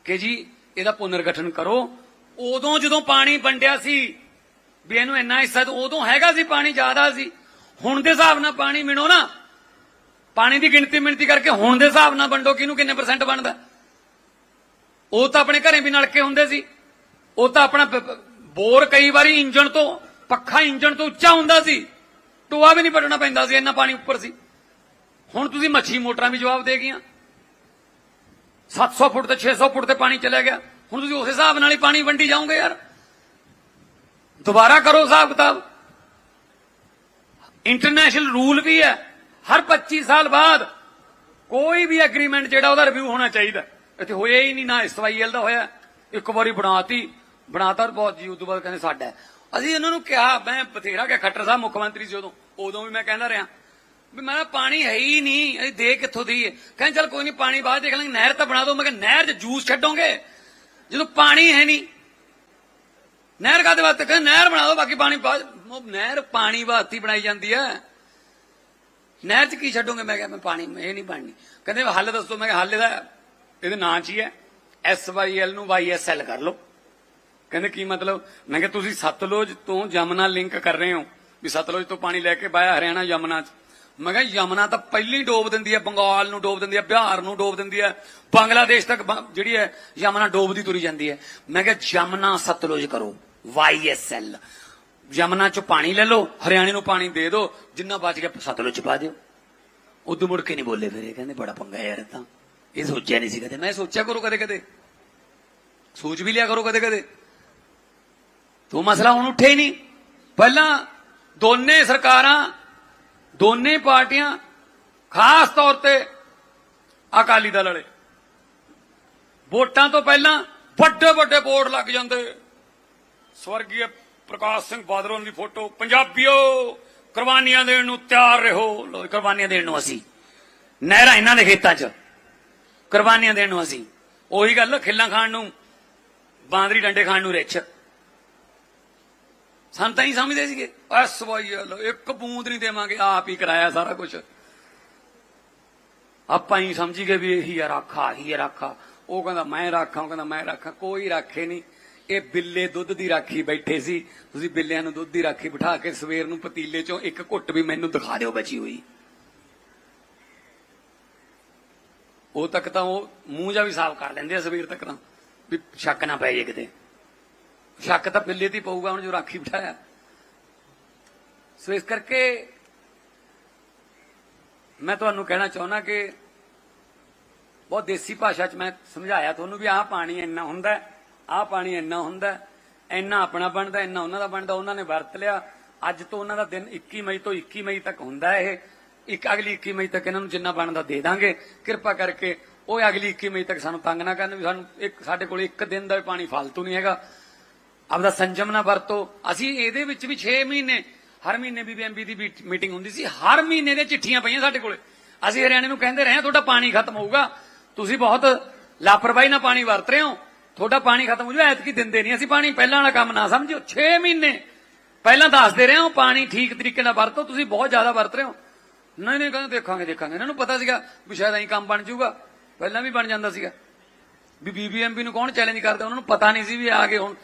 ਕਿ ਜੀ ਇਹਦਾ ਪੁਨਰਗਠਨ ਕਰੋ। ਉਦੋਂ ਜਦੋਂ ਪਾਣੀ ਵੰਡਿਆ ਸੀ, ਵੀ ਇਹਨੂੰ ਇੰਨਾ ਹਿੱਸਾ, ਉਦੋਂ ਹੈਗਾ ਸੀ ਪਾਣੀ, ਜ਼ਿਆਦਾ ਸੀ। ਹੁਣ ਦੇ ਹਿਸਾਬ ਨਾਲ ਪਾਣੀ ਮਿਣੋ ਨਾ। ਪਾਣੀ ਦੀ ਗਿਣਤੀ ਮਿਣਤੀ ਕਰਕੇ ਹੁਣ ਦੇ ਹਿਸਾਬ ਨਾਲ ਵੰਡੋ, ਕਿਹਨੂੰ ਕਿੰਨੇ ਪਰਸੈਂਟ ਬਣਦਾ ਉਹ ਤਾਂ ਆਪਣੇ ਘਰੇ ਵੀ ਨਲਕੇ ਹੁੰਦੇ ਸੀ। ਉਹ ਤਾਂ ਆਪਣਾ ਬੋਰ ਕਈ ਵਾਰੀ ਇੰਜਣ ਤੋਂ, ਪੱਖਾ ਇੰਜਣ ਤੋਂ ਉੱਚਾ ਹੁੰਦਾ ਸੀ। ਟੋਆ ਵੀ ਨਹੀਂ ਪਟਣਾ ਪੈਂਦਾ ਸੀ, ਇੰਨਾ ਪਾਣੀ ਉੱਪਰ ਸੀ। ਹੁਣ ਤੁਸੀਂ ਮੱਛੀ ਮੋਟਰਾਂ ਵੀ ਜਵਾਬ ਦੇ ਗਈਆਂ। 700 ਫੁੱਟ ਤੇ 600 ਫੁੱਟ ਤੇ ਪਾਣੀ ਚਲਿਆ ਗਿਆ। ਹੁਣ ਤੁਸੀਂ ਉਸ ਹਿਸਾਬ ਨਾਲ ਹੀ ਪਾਣੀ ਵੰਡੀ ਜਾਓਗੇ ਯਾਰ। ਦੁਬਾਰਾ ਕਰੋ ਹਿਸਾਬ ਕਿਤਾਬ। ਇੰਟਰਨੈਸ਼ਨਲ ਰੂਲ ਵੀ ਹੈ। ਹਰ 25 ਸਾਲ ਬਾਅਦ ਕੋਈ ਵੀ ਐਗਰੀਮੈਂਟ ਜਿਹੜਾ ਉਹਦਾ ਰਿਵਿਊ ਹੋਣਾ ਚਾਹੀਦਾ। ਇੱਥੇ ਹੋਇਆ ਹੀ ਨਹੀਂ, ਨਾ ਐਸਵਾਈਐਲ ਦਾ ਹੋਇਆ। ਇੱਕ ਵਾਰੀ ਬਣਾਤੀ, ਬਣਾਤਾ ਬਹੁਤ ਜੀ ਉਦੋਂ ਬਾਅਦ ਕਹਿੰਦੇ ਸਾਡਾ ਅਸੀਂ ਇਹਨਾਂ ਨੂੰ ਕਿਹਾ, ਮੈਂ ਬਥੇਰਾ ਕਿ ਖੱਟਰ ਸਾਹਿਬ ਮੁੱਖ ਮੰਤਰੀ ਸੀ ਉਦੋਂ ਉਦੋਂ ਵੀ ਮੈਂ ਕਹਿੰਦਾ ਰਿਹਾ। ਵੀ ਮੈਂ ਪਾਣੀ ਹੈ ਹੀ ਨਹੀਂ, ਅਸੀਂ ਦੇ ਕਿੱਥੋਂ ਦੀ ਕਹਿੰਦੇ ਚਲ ਕੋਈ ਨਹੀਂ, ਪਾਣੀ ਬਾਅਦ ਦੇਖ ਲਾਂਗੇ, ਨਹਿਰ ਤਾਂ ਬਣਾ ਦਿਓ। ਮੈਂ ਕਿਹਾ, ਨਹਿਰ 'ਚ ਜੂਸ ਛੱਡੋਗੇ? ਜਦੋਂ ਪਾਣੀ ਹੈ ਨਹੀਂ। ਨਹਿਰ ਕਾਦੇ ਵਾਸਤੇ? ਕਹਿੰਦੇ ਨਹਿਰ ਬਣਾ ਦਿਓ, ਬਾਕੀ ਪਾਣੀ ਬਾਅਦ ਨਹਿਰ ਪਾਣੀ ਵਾਸਤੇ ਬਣਾਈ ਜਾਂਦੀ ਹੈ। ਨਹਿਰ 'ਚ ਕੀ ਛੱਡੋਗੇ? ਮੈਂ ਕਿਹਾ, ਮੈਂ ਪਾਣੀ ਇਹ ਨਹੀਂ ਬਣਨੀ। ਕਹਿੰਦੇ, ਹੱਲ ਦੱਸੋ। ਮੈਂ ਕਿਹਾ, ਹੱਲ ਇਹਦਾ, ਇਹਦੇ ਨਾਂ 'ਚ ਹੀ ਹੈ। ਐਸ ਐਲ ਨੂੰ ਵਾਈ ਕਰ ਲਓ। ਕਹਿੰਦੇ, ਕੀ ਮਤਲਬ? ਮੈਂ ਕਿਹਾ, ਤੁਸੀਂ ਸਤਲੁਜ ਤੋਂ ਯਮਨਾ ਲਿੰਕ ਕਰ ਰਹੇ ਹੋ। ਵੀ ਸਤਲੁਜ ਤੋਂ ਪਾਣੀ ਲੈ ਕੇ ਬਾਇਆ ਹਰਿਆਣਾ ਯਮਨਾ 'ਚ। ਮੈਂ ਕਿਹਾ, ਯਮਨਾ ਤਾਂ ਪਹਿਲੀ ਡੋਬ ਦਿੰਦੀ ਹੈ। ਬੰਗਾਲ ਨੂੰ ਡੋਬ ਦਿੰਦੀ ਹੈ। ਬਿਹਾਰ ਨੂੰ ਡੋਬ ਦਿੰਦੀ ਹੈ। ਬੰਗਲਾਦੇਸ਼ ਤੱਕ ਜਿਹੜੀ ਹੈ, ਯਮਨਾ ਡੋਬਦੀ ਤੁਰੀ ਜਾਂਦੀ ਹੈ। ਮੈਂ ਕਿਹਾ, ਯਮਨਾ ਸਤਲੁਜ ਕਰੋ। ਵਾਈ ਐਸ ਐਲ ਯਮਨਾ 'ਚ ਪਾਣੀ ਲੈ ਲਓ, ਹਰਿਆਣੇ ਨੂੰ ਪਾਣੀ ਦੇ ਦਿਓ, ਜਿੰਨਾ ਬਚ ਗਿਆ ਸਤਲੁਜ 'ਚ ਪਾ ਦਿਓ। ਉਦੋਂ ਮੁੜ ਕੇ ਨਹੀਂ ਬੋਲੇ ਫਿਰ ਇਹ, ਕਹਿੰਦੇ ਬੜਾ ਪੰਗਾ ਯਾਰ ਇਹ ਤਾਂ। ਇਹ ਸੋਚਿਆ ਨਹੀਂ ਸੀ ਕਦੇ। ਮੈਂ ਸੋਚਿਆ ਕਰੋ ਕਦੇ ਕਦੇ। ਸੋਚ ਵੀ ਲਿਆ ਕਰੋ ਕਦੇ ਕਦੇ। ਤੋ ਮਸਲਾ ਹੁਣ ਉੱਠੇ ਹੀ ਨਹੀਂ। ਪਹਿਲਾਂ ਦੋਨੇ ਸਰਕਾਰਾਂ, ਦੋਨੇ ਪਾਰਟੀਆਂ ਖਾਸ ਤੌਰ ਤੇ ਅਕਾਲੀ ਦਲ ਵਾਲੇ, ਵੋਟਾਂ ਤੋਂ ਪਹਿਲਾਂ ਵੱਡੇ ਵੱਡੇ ਬੋਰਡ ਲੱਗ ਜਾਂਦੇ। ਸਵਰਗੀ ਪ੍ਰਕਾਸ਼ ਸਿੰਘ ਬਾਦਲ ਦੀ ਫੋਟੋ। ਪੰਜਾਬੀਓ, ਕੁਰਬਾਨੀਆਂ ਦੇਣ ਨੂੰ ਤਿਆਰ ਰਹੋ। ਲੋ ਕੁਰਬਾਨੀਆਂ ਦੇਣ ਨੂੰ ਅਸੀਂ। ਨਹਿਰਾਂ ਇਹਨਾਂ ਦੇ ਖੇਤਾਂ 'ਚ। ਕੁਰਬਾਨੀਆਂ ਦੇਣ ਨੂੰ ਅਸੀਂ। ਉਹੀ ਗੱਲ, ਖਿੱਲਾਂ ਖਾਣ ਨੂੰ, ਬਾਂਦਰੀ ਡੰਡੇ ਖਾਣ ਨੂੰ ਰਿੱਛ। ਸਾਨੂੰ ਤਾਂ ਹੀ ਸਮਝਦੇ ਸੀਗੇ। ਐਸ ਵਾਈ ਐਲ, ਇੱਕ ਬੂੰਦ ਨਹੀਂ ਦੇਵਾਂਗੇ, ਆਪ ਹੀ ਕਰਾਇਆ ਸਾਰਾ ਕੁਝ ਆਪਾਂ ਹੀ ਸਮਝੀ ਗਏ ਵੀ ਇਹੀ ਆ ਰਾਖਾ ਹੀ ਰਾਖਾ। ਉਹ ਕਹਿੰਦਾ, ਮੈਂ ਰਾਖਾਂ, ਉਹ ਕਹਿੰਦਾ, ਮੈਂ ਰਾਖਾਂ, ਕੋਈ ਰਾਖੇ ਨਹੀਂ। ਇਹ ਬਿੱਲੇ ਦੁੱਧ ਦੀ ਰਾਖੀ ਬੈਠੇ ਸੀ। ਤੁਸੀਂ ਬਿੱਲਿਆਂ ਨੂੰ ਦੁੱਧ ਦੀ ਰਾਖੀ ਬਿਠਾ ਕੇ ਸਵੇਰ ਨੂੰ ਪਤੀਲੇ ਚੋਂ ਇੱਕ ਘੁੱਟ ਵੀ ਮੈਨੂੰ ਦਿਖਾ ਦਿਓ ਬਚੀ ਹੋਈ। ਉਹ ਤੱਕ ਤਾਂ ਉਹ ਮੂੰਹ ਜਾ ਵੀ ਸਾਫ਼ ਕਰ ਲੈਂਦੇ ਆ ਸਵੇਰ ਤੱਕ ਤਾਂ, ਵੀ ਸ਼ੱਕ ਨਾ ਪੈ ਜੇ ਕਿਤੇ। ਸ਼ੱਕ ਤਾਂ ਬਿੱਲੇ ਤੇ ਪਊਗਾ ਹੁਣ ਜੋ ਰਾਖੀ ਬਿਠਾਇਆ। ਸੋ ਇਸ ਕਰਕੇ ਮੈਂ ਤੁਹਾਨੂੰ ਕਹਿਣਾ ਚਾਹੁੰਦਾ ਕਿ ਬਹੁਤ ਦੇਸੀ ਭਾਸ਼ਾ 'ਚ ਮੈਂ ਸਮਝਾਇਆ, ਤੁਹਾਨੂੰ ਵੀ ਆਹ ਪਾਣੀ ਇੰਨਾ ਹੁੰਦਾ ਆਹ ਪਾਣੀ ਇੰਨਾ ਹੁੰਦਾ ਇੰਨਾ ਆਪਣਾ ਬਣਦਾ ਇੰਨਾ ਉਹਨਾਂ ਦਾ ਬਣਦਾ ਉਹਨਾਂ ਨੇ ਵਰਤ ਲਿਆ। ਅੱਜ ਤੋਂ ਉਹਨਾਂ ਦਾ ਦਿਨ 21 ਮਈ ਤੋਂ 21 ਮਈ ਤੱਕ ਹੁੰਦਾ ਇਹ। ਇੱਕ ਅਗਲੀ 21 ਮਈ ਤੱਕ ਇਹਨਾਂ ਨੂੰ ਜਿੰਨਾ ਬਣਦਾ ਦੇ ਦਾਂਗੇ। ਕਿਰਪਾ ਕਰਕੇ ਉਹ ਅਗਲੀ 21 ਮਈ ਤੱਕ ਸਾਨੂੰ ਤੰਗ ਨਾ ਕਰਨ ਵੀ ਸਾਨੂੰ ਇੱਕ ਸਾਡੇ ਕੋਲ ਇੱਕ ਦਿਨ ਦਾ ਵੀ ਪਾਣੀ ਫालतू ਨਹੀਂ ਹੈਗਾ। ਆਪਦਾ ਸੰਜਮ ਨਾ ਵਰਤੋ। ਅਸੀਂ ਇਹਦੇ ਵਿੱਚ ਵੀ 6 ਮਹੀਨੇ ਹਰ ਮਹੀਨੇ ਬੀਬੀਐਮਬੀ ਦੀ ਮੀਟਿੰਗ ਹੁੰਦੀ ਸੀ। ਹਰ ਮਹੀਨੇ ਦੀਆਂ ਚਿੱਠੀਆਂ ਪਈਆਂ ਸਾਡੇ ਕੋਲੇ। ਅਸੀਂ ਹਰਿਆਣੇ ਨੂੰ ਕਹਿੰਦੇ ਰਹੇ ਹਾਂ, ਤੁਹਾਡਾ ਪਾਣੀ ਖਤਮ ਹੋਊਗਾ। ਤੁਸੀਂ ਬਹੁਤ ਲਾਪਰਵਾਹੀ ਨਾਲ ਪਾਣੀ ਵਰਤ ਰਹੇ ਹੋ। ਤੁਹਾਡਾ ਪਾਣੀ ਖਤਮ ਹੋ ਜਾਊ, ਐਤਕੀ ਦਿੰਦੇ ਨਹੀਂ। ਅਸੀਂ ਪਾਣੀ ਪਹਿਲਾਂ ਵਾਲਾ ਕੰਮ ਨਾ ਸਮਝਿਓ। 6 ਮਹੀਨੇ ਪਹਿਲਾਂ ਦੱਸਦੇ ਰਹੇ ਹਾਂ ਪਾਣੀ ਠੀਕ ਤਰੀਕੇ ਨਾਲ ਵਰਤੋ, ਤੁਸੀਂ ਬਹੁਤ ਜ਼ਿਆਦਾ ਵਰਤ ਰਹੇ ਹੋ। ਨਹੀਂ ਨਹੀਂ, ਕਹਿੰਦੇ ਦੇਖਾਂਗੇ ਦੇਖਾਂਗੇ। ਇਹਨਾਂ ਨੂੰ ਪਤਾ ਸੀਗਾ ਵੀ ਸ਼ਾਇਦ ਐਂ ਕੰਮ ਬਣ ਜਾਊਗਾ। ਪਹਿਲਾਂ ਵੀ ਬਣ ਜਾਂਦਾ ਸੀਗਾ। ਵੀ ਬੀਬੀਐਮਬੀ ਨੂੰ ਕੌਣ ਚੈਲੰਜ ਕਰਦਾ? ਉਹਨਾਂ ਨੂੰ ਪਤਾ ਨਹੀਂ ਸੀ ਵੀ ਆ ਗਏ ਹੁਣ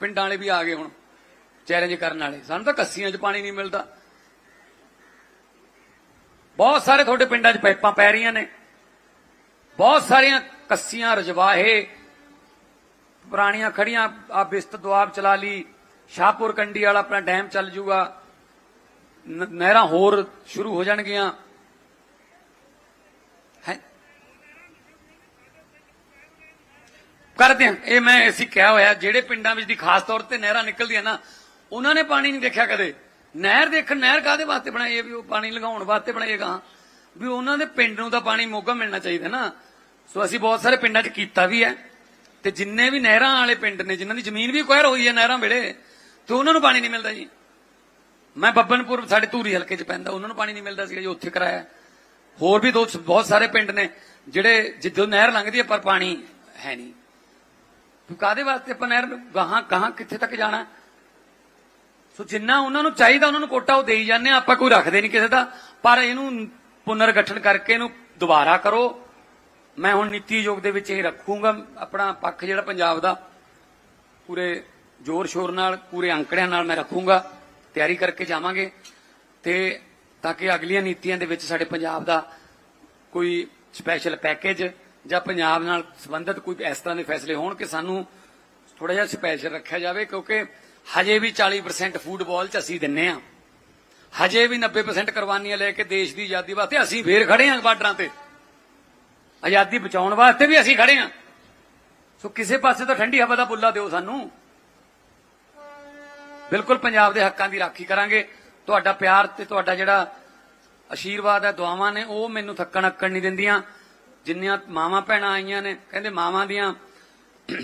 ਪਿੰਡਾਂ ਵਾਲੇ ਵੀ ਆ ਗਏ ਹੁਣ ਚੈਲੰਜ ਕਰਨ ਵਾਲੇ। ਸਾਨੂੰ ਤਾਂ ਕੱਸੀਆਂ 'ਚ ਪਾਣੀ ਨਹੀਂ ਮਿਲਦਾ। ਬਹੁਤ ਸਾਰੇ ਤੁਹਾਡੇ ਪਿੰਡਾਂ 'ਚ ਪਾਈਪਾਂ ਪੈ ਰਹੀਆਂ ਨੇ। ਬਹੁਤ ਸਾਰੀਆਂ ਕੱਸੀਆਂ, ਰਜਵਾਹੇ ਪੁਰਾਣੀਆਂ ਖੜੀਆਂ ਆ ਬਿਸਤ ਦੁਆਬ ਚਲਾ ਲਈ, ਸ਼ਾਹਪੁਰ ਕੰਡੀ ਵਾਲਾ ਆਪਣਾ ਡੈਮ ਚੱਲ ਜੂਗਾ। ਨਹਿਰਾਂ ਹੋਰ ਸ਼ੁਰੂ ਹੋ ਜਾਣਗੀਆਂ। ਕਰਦੇ ਹਾਂ। ਇਹ ਮੈਂ ਅਸੀਂ ਕਿਹਾ ਹੋਇਆ, ਜਿਹੜੇ ਪਿੰਡਾਂ ਵਿੱਚ ਦੀ ਖਾਸ ਤੌਰ ਤੇ ਨਹਿਰਾਂ ਨਿਕਲਦੀਆਂ ਨਾ, ਉਹਨਾਂ ਨੇ ਪਾਣੀ ਨਹੀਂ ਦੇਖਿਆ ਕਦੇ। ਨਹਿਰ ਦੇਖਣ ਨਹਿਰ ਕਾਦੇ ਵਾਸਤੇ ਬਣਾਈ ਹੈ ਵੀ ਉਹ ਪਾਣੀ ਲਗਾਉਣ ਵਾਸਤੇ ਬਣਾਈ ਗਾਂ ਵੀ ਉਹਨਾਂ ਦੇ ਪਿੰਡ ਨੂੰ ਤਾਂ ਪਾਣੀ ਮੋਗਾ ਮਿਲਣਾ ਚਾਹੀਦਾ ਨਾ। ਸੋ ਅਸੀਂ ਬਹੁਤ ਸਾਰੇ ਪਿੰਡਾਂ 'ਚ ਕੀਤਾ ਵੀ ਹੈ। ਤੇ ਜਿੰਨੇ ਵੀ ਨਹਿਰਾਂ ਵਾਲੇ ਪਿੰਡ ਨੇ, ਜਿਨ੍ਹਾਂ ਦੀ ਜ਼ਮੀਨ ਵੀ ਕੁਐਰ ਹੋਈ ਹੈ ਨਹਿਰਾਂ ਵੇਲੇ, ਤੇ ਉਹਨਾਂ ਨੂੰ ਪਾਣੀ ਨਹੀਂ ਮਿਲਦਾ ਜੀ। ਮੈਂ ਬੱਬਨਪੁਰ, ਸਾਡੇ ਧੂਰੀ ਹਲਕੇ 'ਚ ਪੈਂਦਾ, ਉਹਨਾਂ ਨੂੰ ਪਾਣੀ ਨਹੀਂ ਮਿਲਦਾ ਸੀਗਾ ਜੀ, ਉੱਥੇ ਕਰਾਇਆ। ਹੋਰ ਵੀ ਦੋ ਬਹੁਤ ਸਾਰੇ ਪਿੰਡ ਨੇ, ਜਿਹੜੇ ਜਿੱਦੋਂ ਨਹਿਰ ਲੰਘਦੀ ਹੈ, ਪਰ ਪਾਣੀ ਹੈ ਨਹੀਂ। ਤੂੰ ਕਾਦੇ ਵਾਸਤੇ ਆਪਾਂ ਨਹਿਰ ਗਾਹਾਂ ਕਹਾਂ ਕਿੱਥੇ ਤੱਕ ਜਾਣਾ? ਸੋ ਜਿੰਨਾ ਉਹਨਾਂ ਨੂੰ ਚਾਹੀਦਾ, ਉਹਨਾਂ ਨੂੰ ਕੋਟਾ ਉਹ ਦੇਈ ਜਾਂਦੇ ਆ, ਆਪਾਂ ਕੋਈ ਰੱਖਦੇ ਨਹੀਂ ਕਿਸੇ ਦਾ। ਪਰ ਇਹਨੂੰ ਪੁਨਰਗਠਨ ਕਰਕੇ ਇਹਨੂੰ ਦੁਬਾਰਾ ਕਰੋ। ਮੈਂ ਹੁਣ ਨੀਤੀ ਯੋਗ ਦੇ ਵਿੱਚ ਇਹ ਰੱਖੂੰਗਾ, ਆਪਣਾ ਪੱਖ ਜਿਹੜਾ ਪੰਜਾਬ ਦਾ, ਪੂਰੇ ਜ਼ੋਰ ਸ਼ੋਰ ਨਾਲ, ਪੂਰੇ ਅੰਕੜਿਆਂ ਨਾਲ ਮੈਂ ਰੱਖੂੰਗਾ, ਤਿਆਰੀ ਕਰਕੇ ਜਾਵਾਂਗੇ, ਤੇ ਤਾਂ ਕਿ ਅਗਲੀਆਂ ਨੀਤੀਆਂ ਦੇ ਵਿੱਚ ਸਾਡੇ ਪੰਜਾਬ ਦਾ ਕੋਈ ਸਪੈਸ਼ਲ ਪੈਕੇਜ ਜਾਂ ਪੰਜਾਬ ਨਾਲ ਸੰਬੰਧਿਤ ਕੋਈ ਇਸ ਤਰ੍ਹਾਂ ਦੇ ਫੈਸਲੇ ਹੋਣ ਕਿ ਸਾਨੂੰ ਥੋੜਾ ਜਿਹਾ ਸਪੈਸ਼ਲ ਰੱਖਿਆ ਜਾਵੇ, ਕਿਉਂਕਿ ਹਜੇ ਵੀ 40% ਫੁੱਟਬਾਲ ਚ ਅਸੀਂ ਦਿੰਨੇ ਆ। ਹਜੇ ਵੀ 90% ਕੁਰਬਾਨੀਆਂ ਲੈ ਕੇ ਦੇਸ਼ ਦੀ ਆਜ਼ਾਦੀ ਵਾਸਤੇ ਅਸੀਂ ਫੇਰ ਖੜੇ ਹਾਂ ਬਾਰਡਰਾਂ ਤੇ। ਆਜ਼ਾਦੀ ਬਚਾਉਣ ਵਾਸਤੇ ਵੀ ਅਸੀਂ ਖੜੇ ਹਾਂ ਸੋ ਕਿਸੇ ਪਾਸੇ ਤਾਂ ਠੰਡੀ ਹਵਾ ਦਾ ਬੁੱਲਾ ਦਿਓ ਸਾਨੂੰ। ਬਿਲਕੁਲ ਪੰਜਾਬ ਦੇ ਹੱਕਾਂ ਦੀ ਰਾਖੀ ਕਰਾਂਗੇ। ਤੁਹਾਡਾ ਪਿਆਰ ਤੇ ਤੁਹਾਡਾ ਜਿਹੜਾ ਆਸ਼ੀਰਵਾਦ ਹੈ, ਦੁਆਵਾਂ ਨੇ, ਉਹ ਮੈਨੂੰ ਥੱਕਣ ਅੱਕਣ ਨਹੀਂ ਦਿੰਦੀਆਂ। ਜਿੰਨੀਆਂ ਮਾਵਾਂ ਭੈਣਾਂ ਆਈਆਂ ਨੇ, ਕਹਿੰਦੇ ਮਾਵਾਂ ਦੀਆਂ,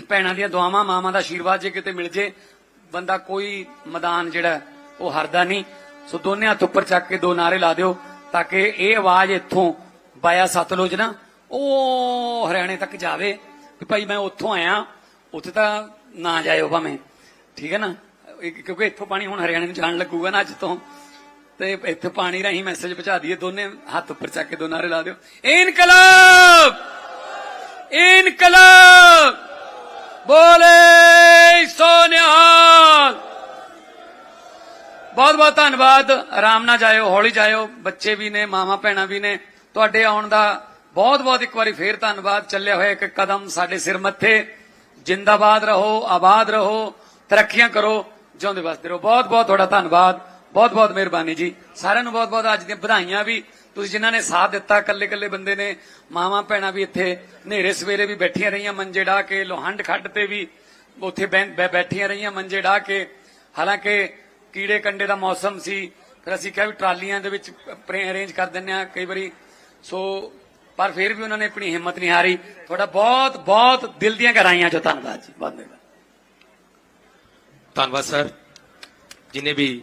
ਭੈਣਾਂ ਦੀਆਂ ਦੁਆਵਾਂ ਮਾਵਾਂ ਦਾ ਆਸ਼ੀਰਵਾਦ ਜੇ ਕਿਤੇ ਮਿਲ ਜੇ, ਬੰਦਾ ਕੋਈ ਮੈਦਾਨ ਜਿਹੜਾ, ਉਹ ਹਰਦਾ ਨਹੀਂ। ਸੋ ਦੋਨੇ ਹੱਥ ਉੱਪਰ ਚੱਕ ਕੇ ਦੋ ਨਾਰੇ ਲਾ ਦਿਓ, ਤਾਂ ਕਿ ਇਹ ਆਵਾਜ਼ ਇੱਥੋਂ ਬਾਇਆ ਸਤਲੁਜ ਨਾ ਉਹ ਹਰਿਆਣੇ ਤੱਕ ਜਾਵੇ ਕਿ ਭਾਈ ਮੈਂ ਉੱਥੋਂ ਆਇਆ, ਉੱਥੇ ਤਾਂ ਨਾ ਜਾਇਓ ਭਾਵੇਂ। ਠੀਕ ਹੈ ਨਾ? ਕਿਉਂਕਿ ਇੱਥੋਂ ਪਾਣੀ ਹੁਣ ਹਰਿਆਣੇ ਨੂੰ ਜਾਣ ਲੱਗੂਗਾ ਨਾ ਅੱਜ ਤੋਂ। ਤੇ ਇੱਥੇ ਪਾਣੀ ਰਾਹੀਂ ਮੈਸੇਜ ਪਹੁੰਚਾ ਦਈਏ, ਦੋਨੇ ਹੱਥ ਉੱਪਰ ਚੱਕ ਕੇ ਦੋ ਨਾਰੇ ਲਾ ਦਿਓ। ਇਨਕਲਾਬ! ਇਨਕਲਾਬ! ਬੋਲੇ ਸੋਨਿਹਾਲ! ਬਹੁਤ ਬਹੁਤ ਧੰਨਵਾਦ। ਆਰਾਮ ਨਾਲ ਜਾਇਓ, ਹੌਲੀ ਜਾਇਓ। ਬੱਚੇ ਵੀ ਨੇ ਮਾਮਾ ਭੈਣਾਂ ਵੀ ਨੇ। ਤੁਹਾਡੇ ਆਉਣ ਦਾ ਬਹੁਤ ਬਹੁਤ ਇੱਕ ਵਾਰੀ ਫੇਰ ਧੰਨਵਾਦ। ਚੱਲਿਆ ਹੋਇਆ ਇੱਕ ਕਦਮ ਸਾਡੇ ਸਿਰ ਮੱਥੇ। ਜਿੰਦਾਬਾਦ ਰਹੋ, ਆਬਾਦ ਰਹੋ, ਤਰੱਕੀਆਂ ਕਰੋ, ਜਿਉਂਦੇ ਵਸਦੇ ਰਹੋ। ਬਹੁਤ ਬਹੁਤ ਤੁਹਾਡਾ ਧੰਨਵਾਦ। ਬਹੁਤ ਬਹੁਤ ਮਿਹਰਬਾਨੀ ਜੀ। ਸਾਰਿਆਂ ਨੂੰ ਬਹੁਤ ਬਹੁਤ ਅੱਜ ਦੀਆਂ ਵਧਾਈਆਂ ਵੀ। ਤੁਸੀਂ ਜਿਨ੍ਹਾਂ ਨੇ ਸਾਥ ਦਿੱਤਾ ਇਕੱਲੇ ਇਕੱਲੇ ਬੰਦੇ ਨੇ, ਮਾਵਾਂ, ਭੈਣਾਂ ਵੀ ਇੱਥੇ ਹਨੇਰੇ ਸਵੇਰੇ ਵੀ ਬੈਠੀਆਂ ਰਹੀਆਂ, ਮੰਜੇ ਢਾ ਕੇ, ਲੋਹੰਡ ਖੱਡ ਤੇ ਵੀ ਉੱਥੇ ਬੈਠੀਆਂ ਰਹੀਆਂ, ਮੰਜੇ ਢਾ ਕੇ। ਹਾਲਾਂਕਿ ਕੀੜੇ ਕੰਡੇ ਦਾ ਮੌਸਮ ਸੀ। ਫਿਰ ਅਸੀਂ ਕਿਹਾ ਵੀ ਟਰਾਲੀਆਂ ਦੇ ਵਿੱਚ ਅਰੇਂਜ ਕਰ ਦਿੰਨੇ ਆ ਕਈ ਵਾਰੀ ਸੋ ਪਰ ਫਿਰ ਵੀ ਉਹਨਾਂ ਨੇ ਆਪਣੀ ਹਿੰਮਤ ਨਹੀਂ ਹਾਰੀ। ਤੁਹਾਡਾ ਬਹੁਤ ਬਹੁਤ ਦਿਲ ਦੀਆਂ ਗਹਿਰਾਈਆਂ ਚੋਂ ਧੰਨਵਾਦ ਜੀ। ਬਹੁਤ ਧੰਨਵਾਦ, ਸਰ। ਜਿਨੇ ਵੀ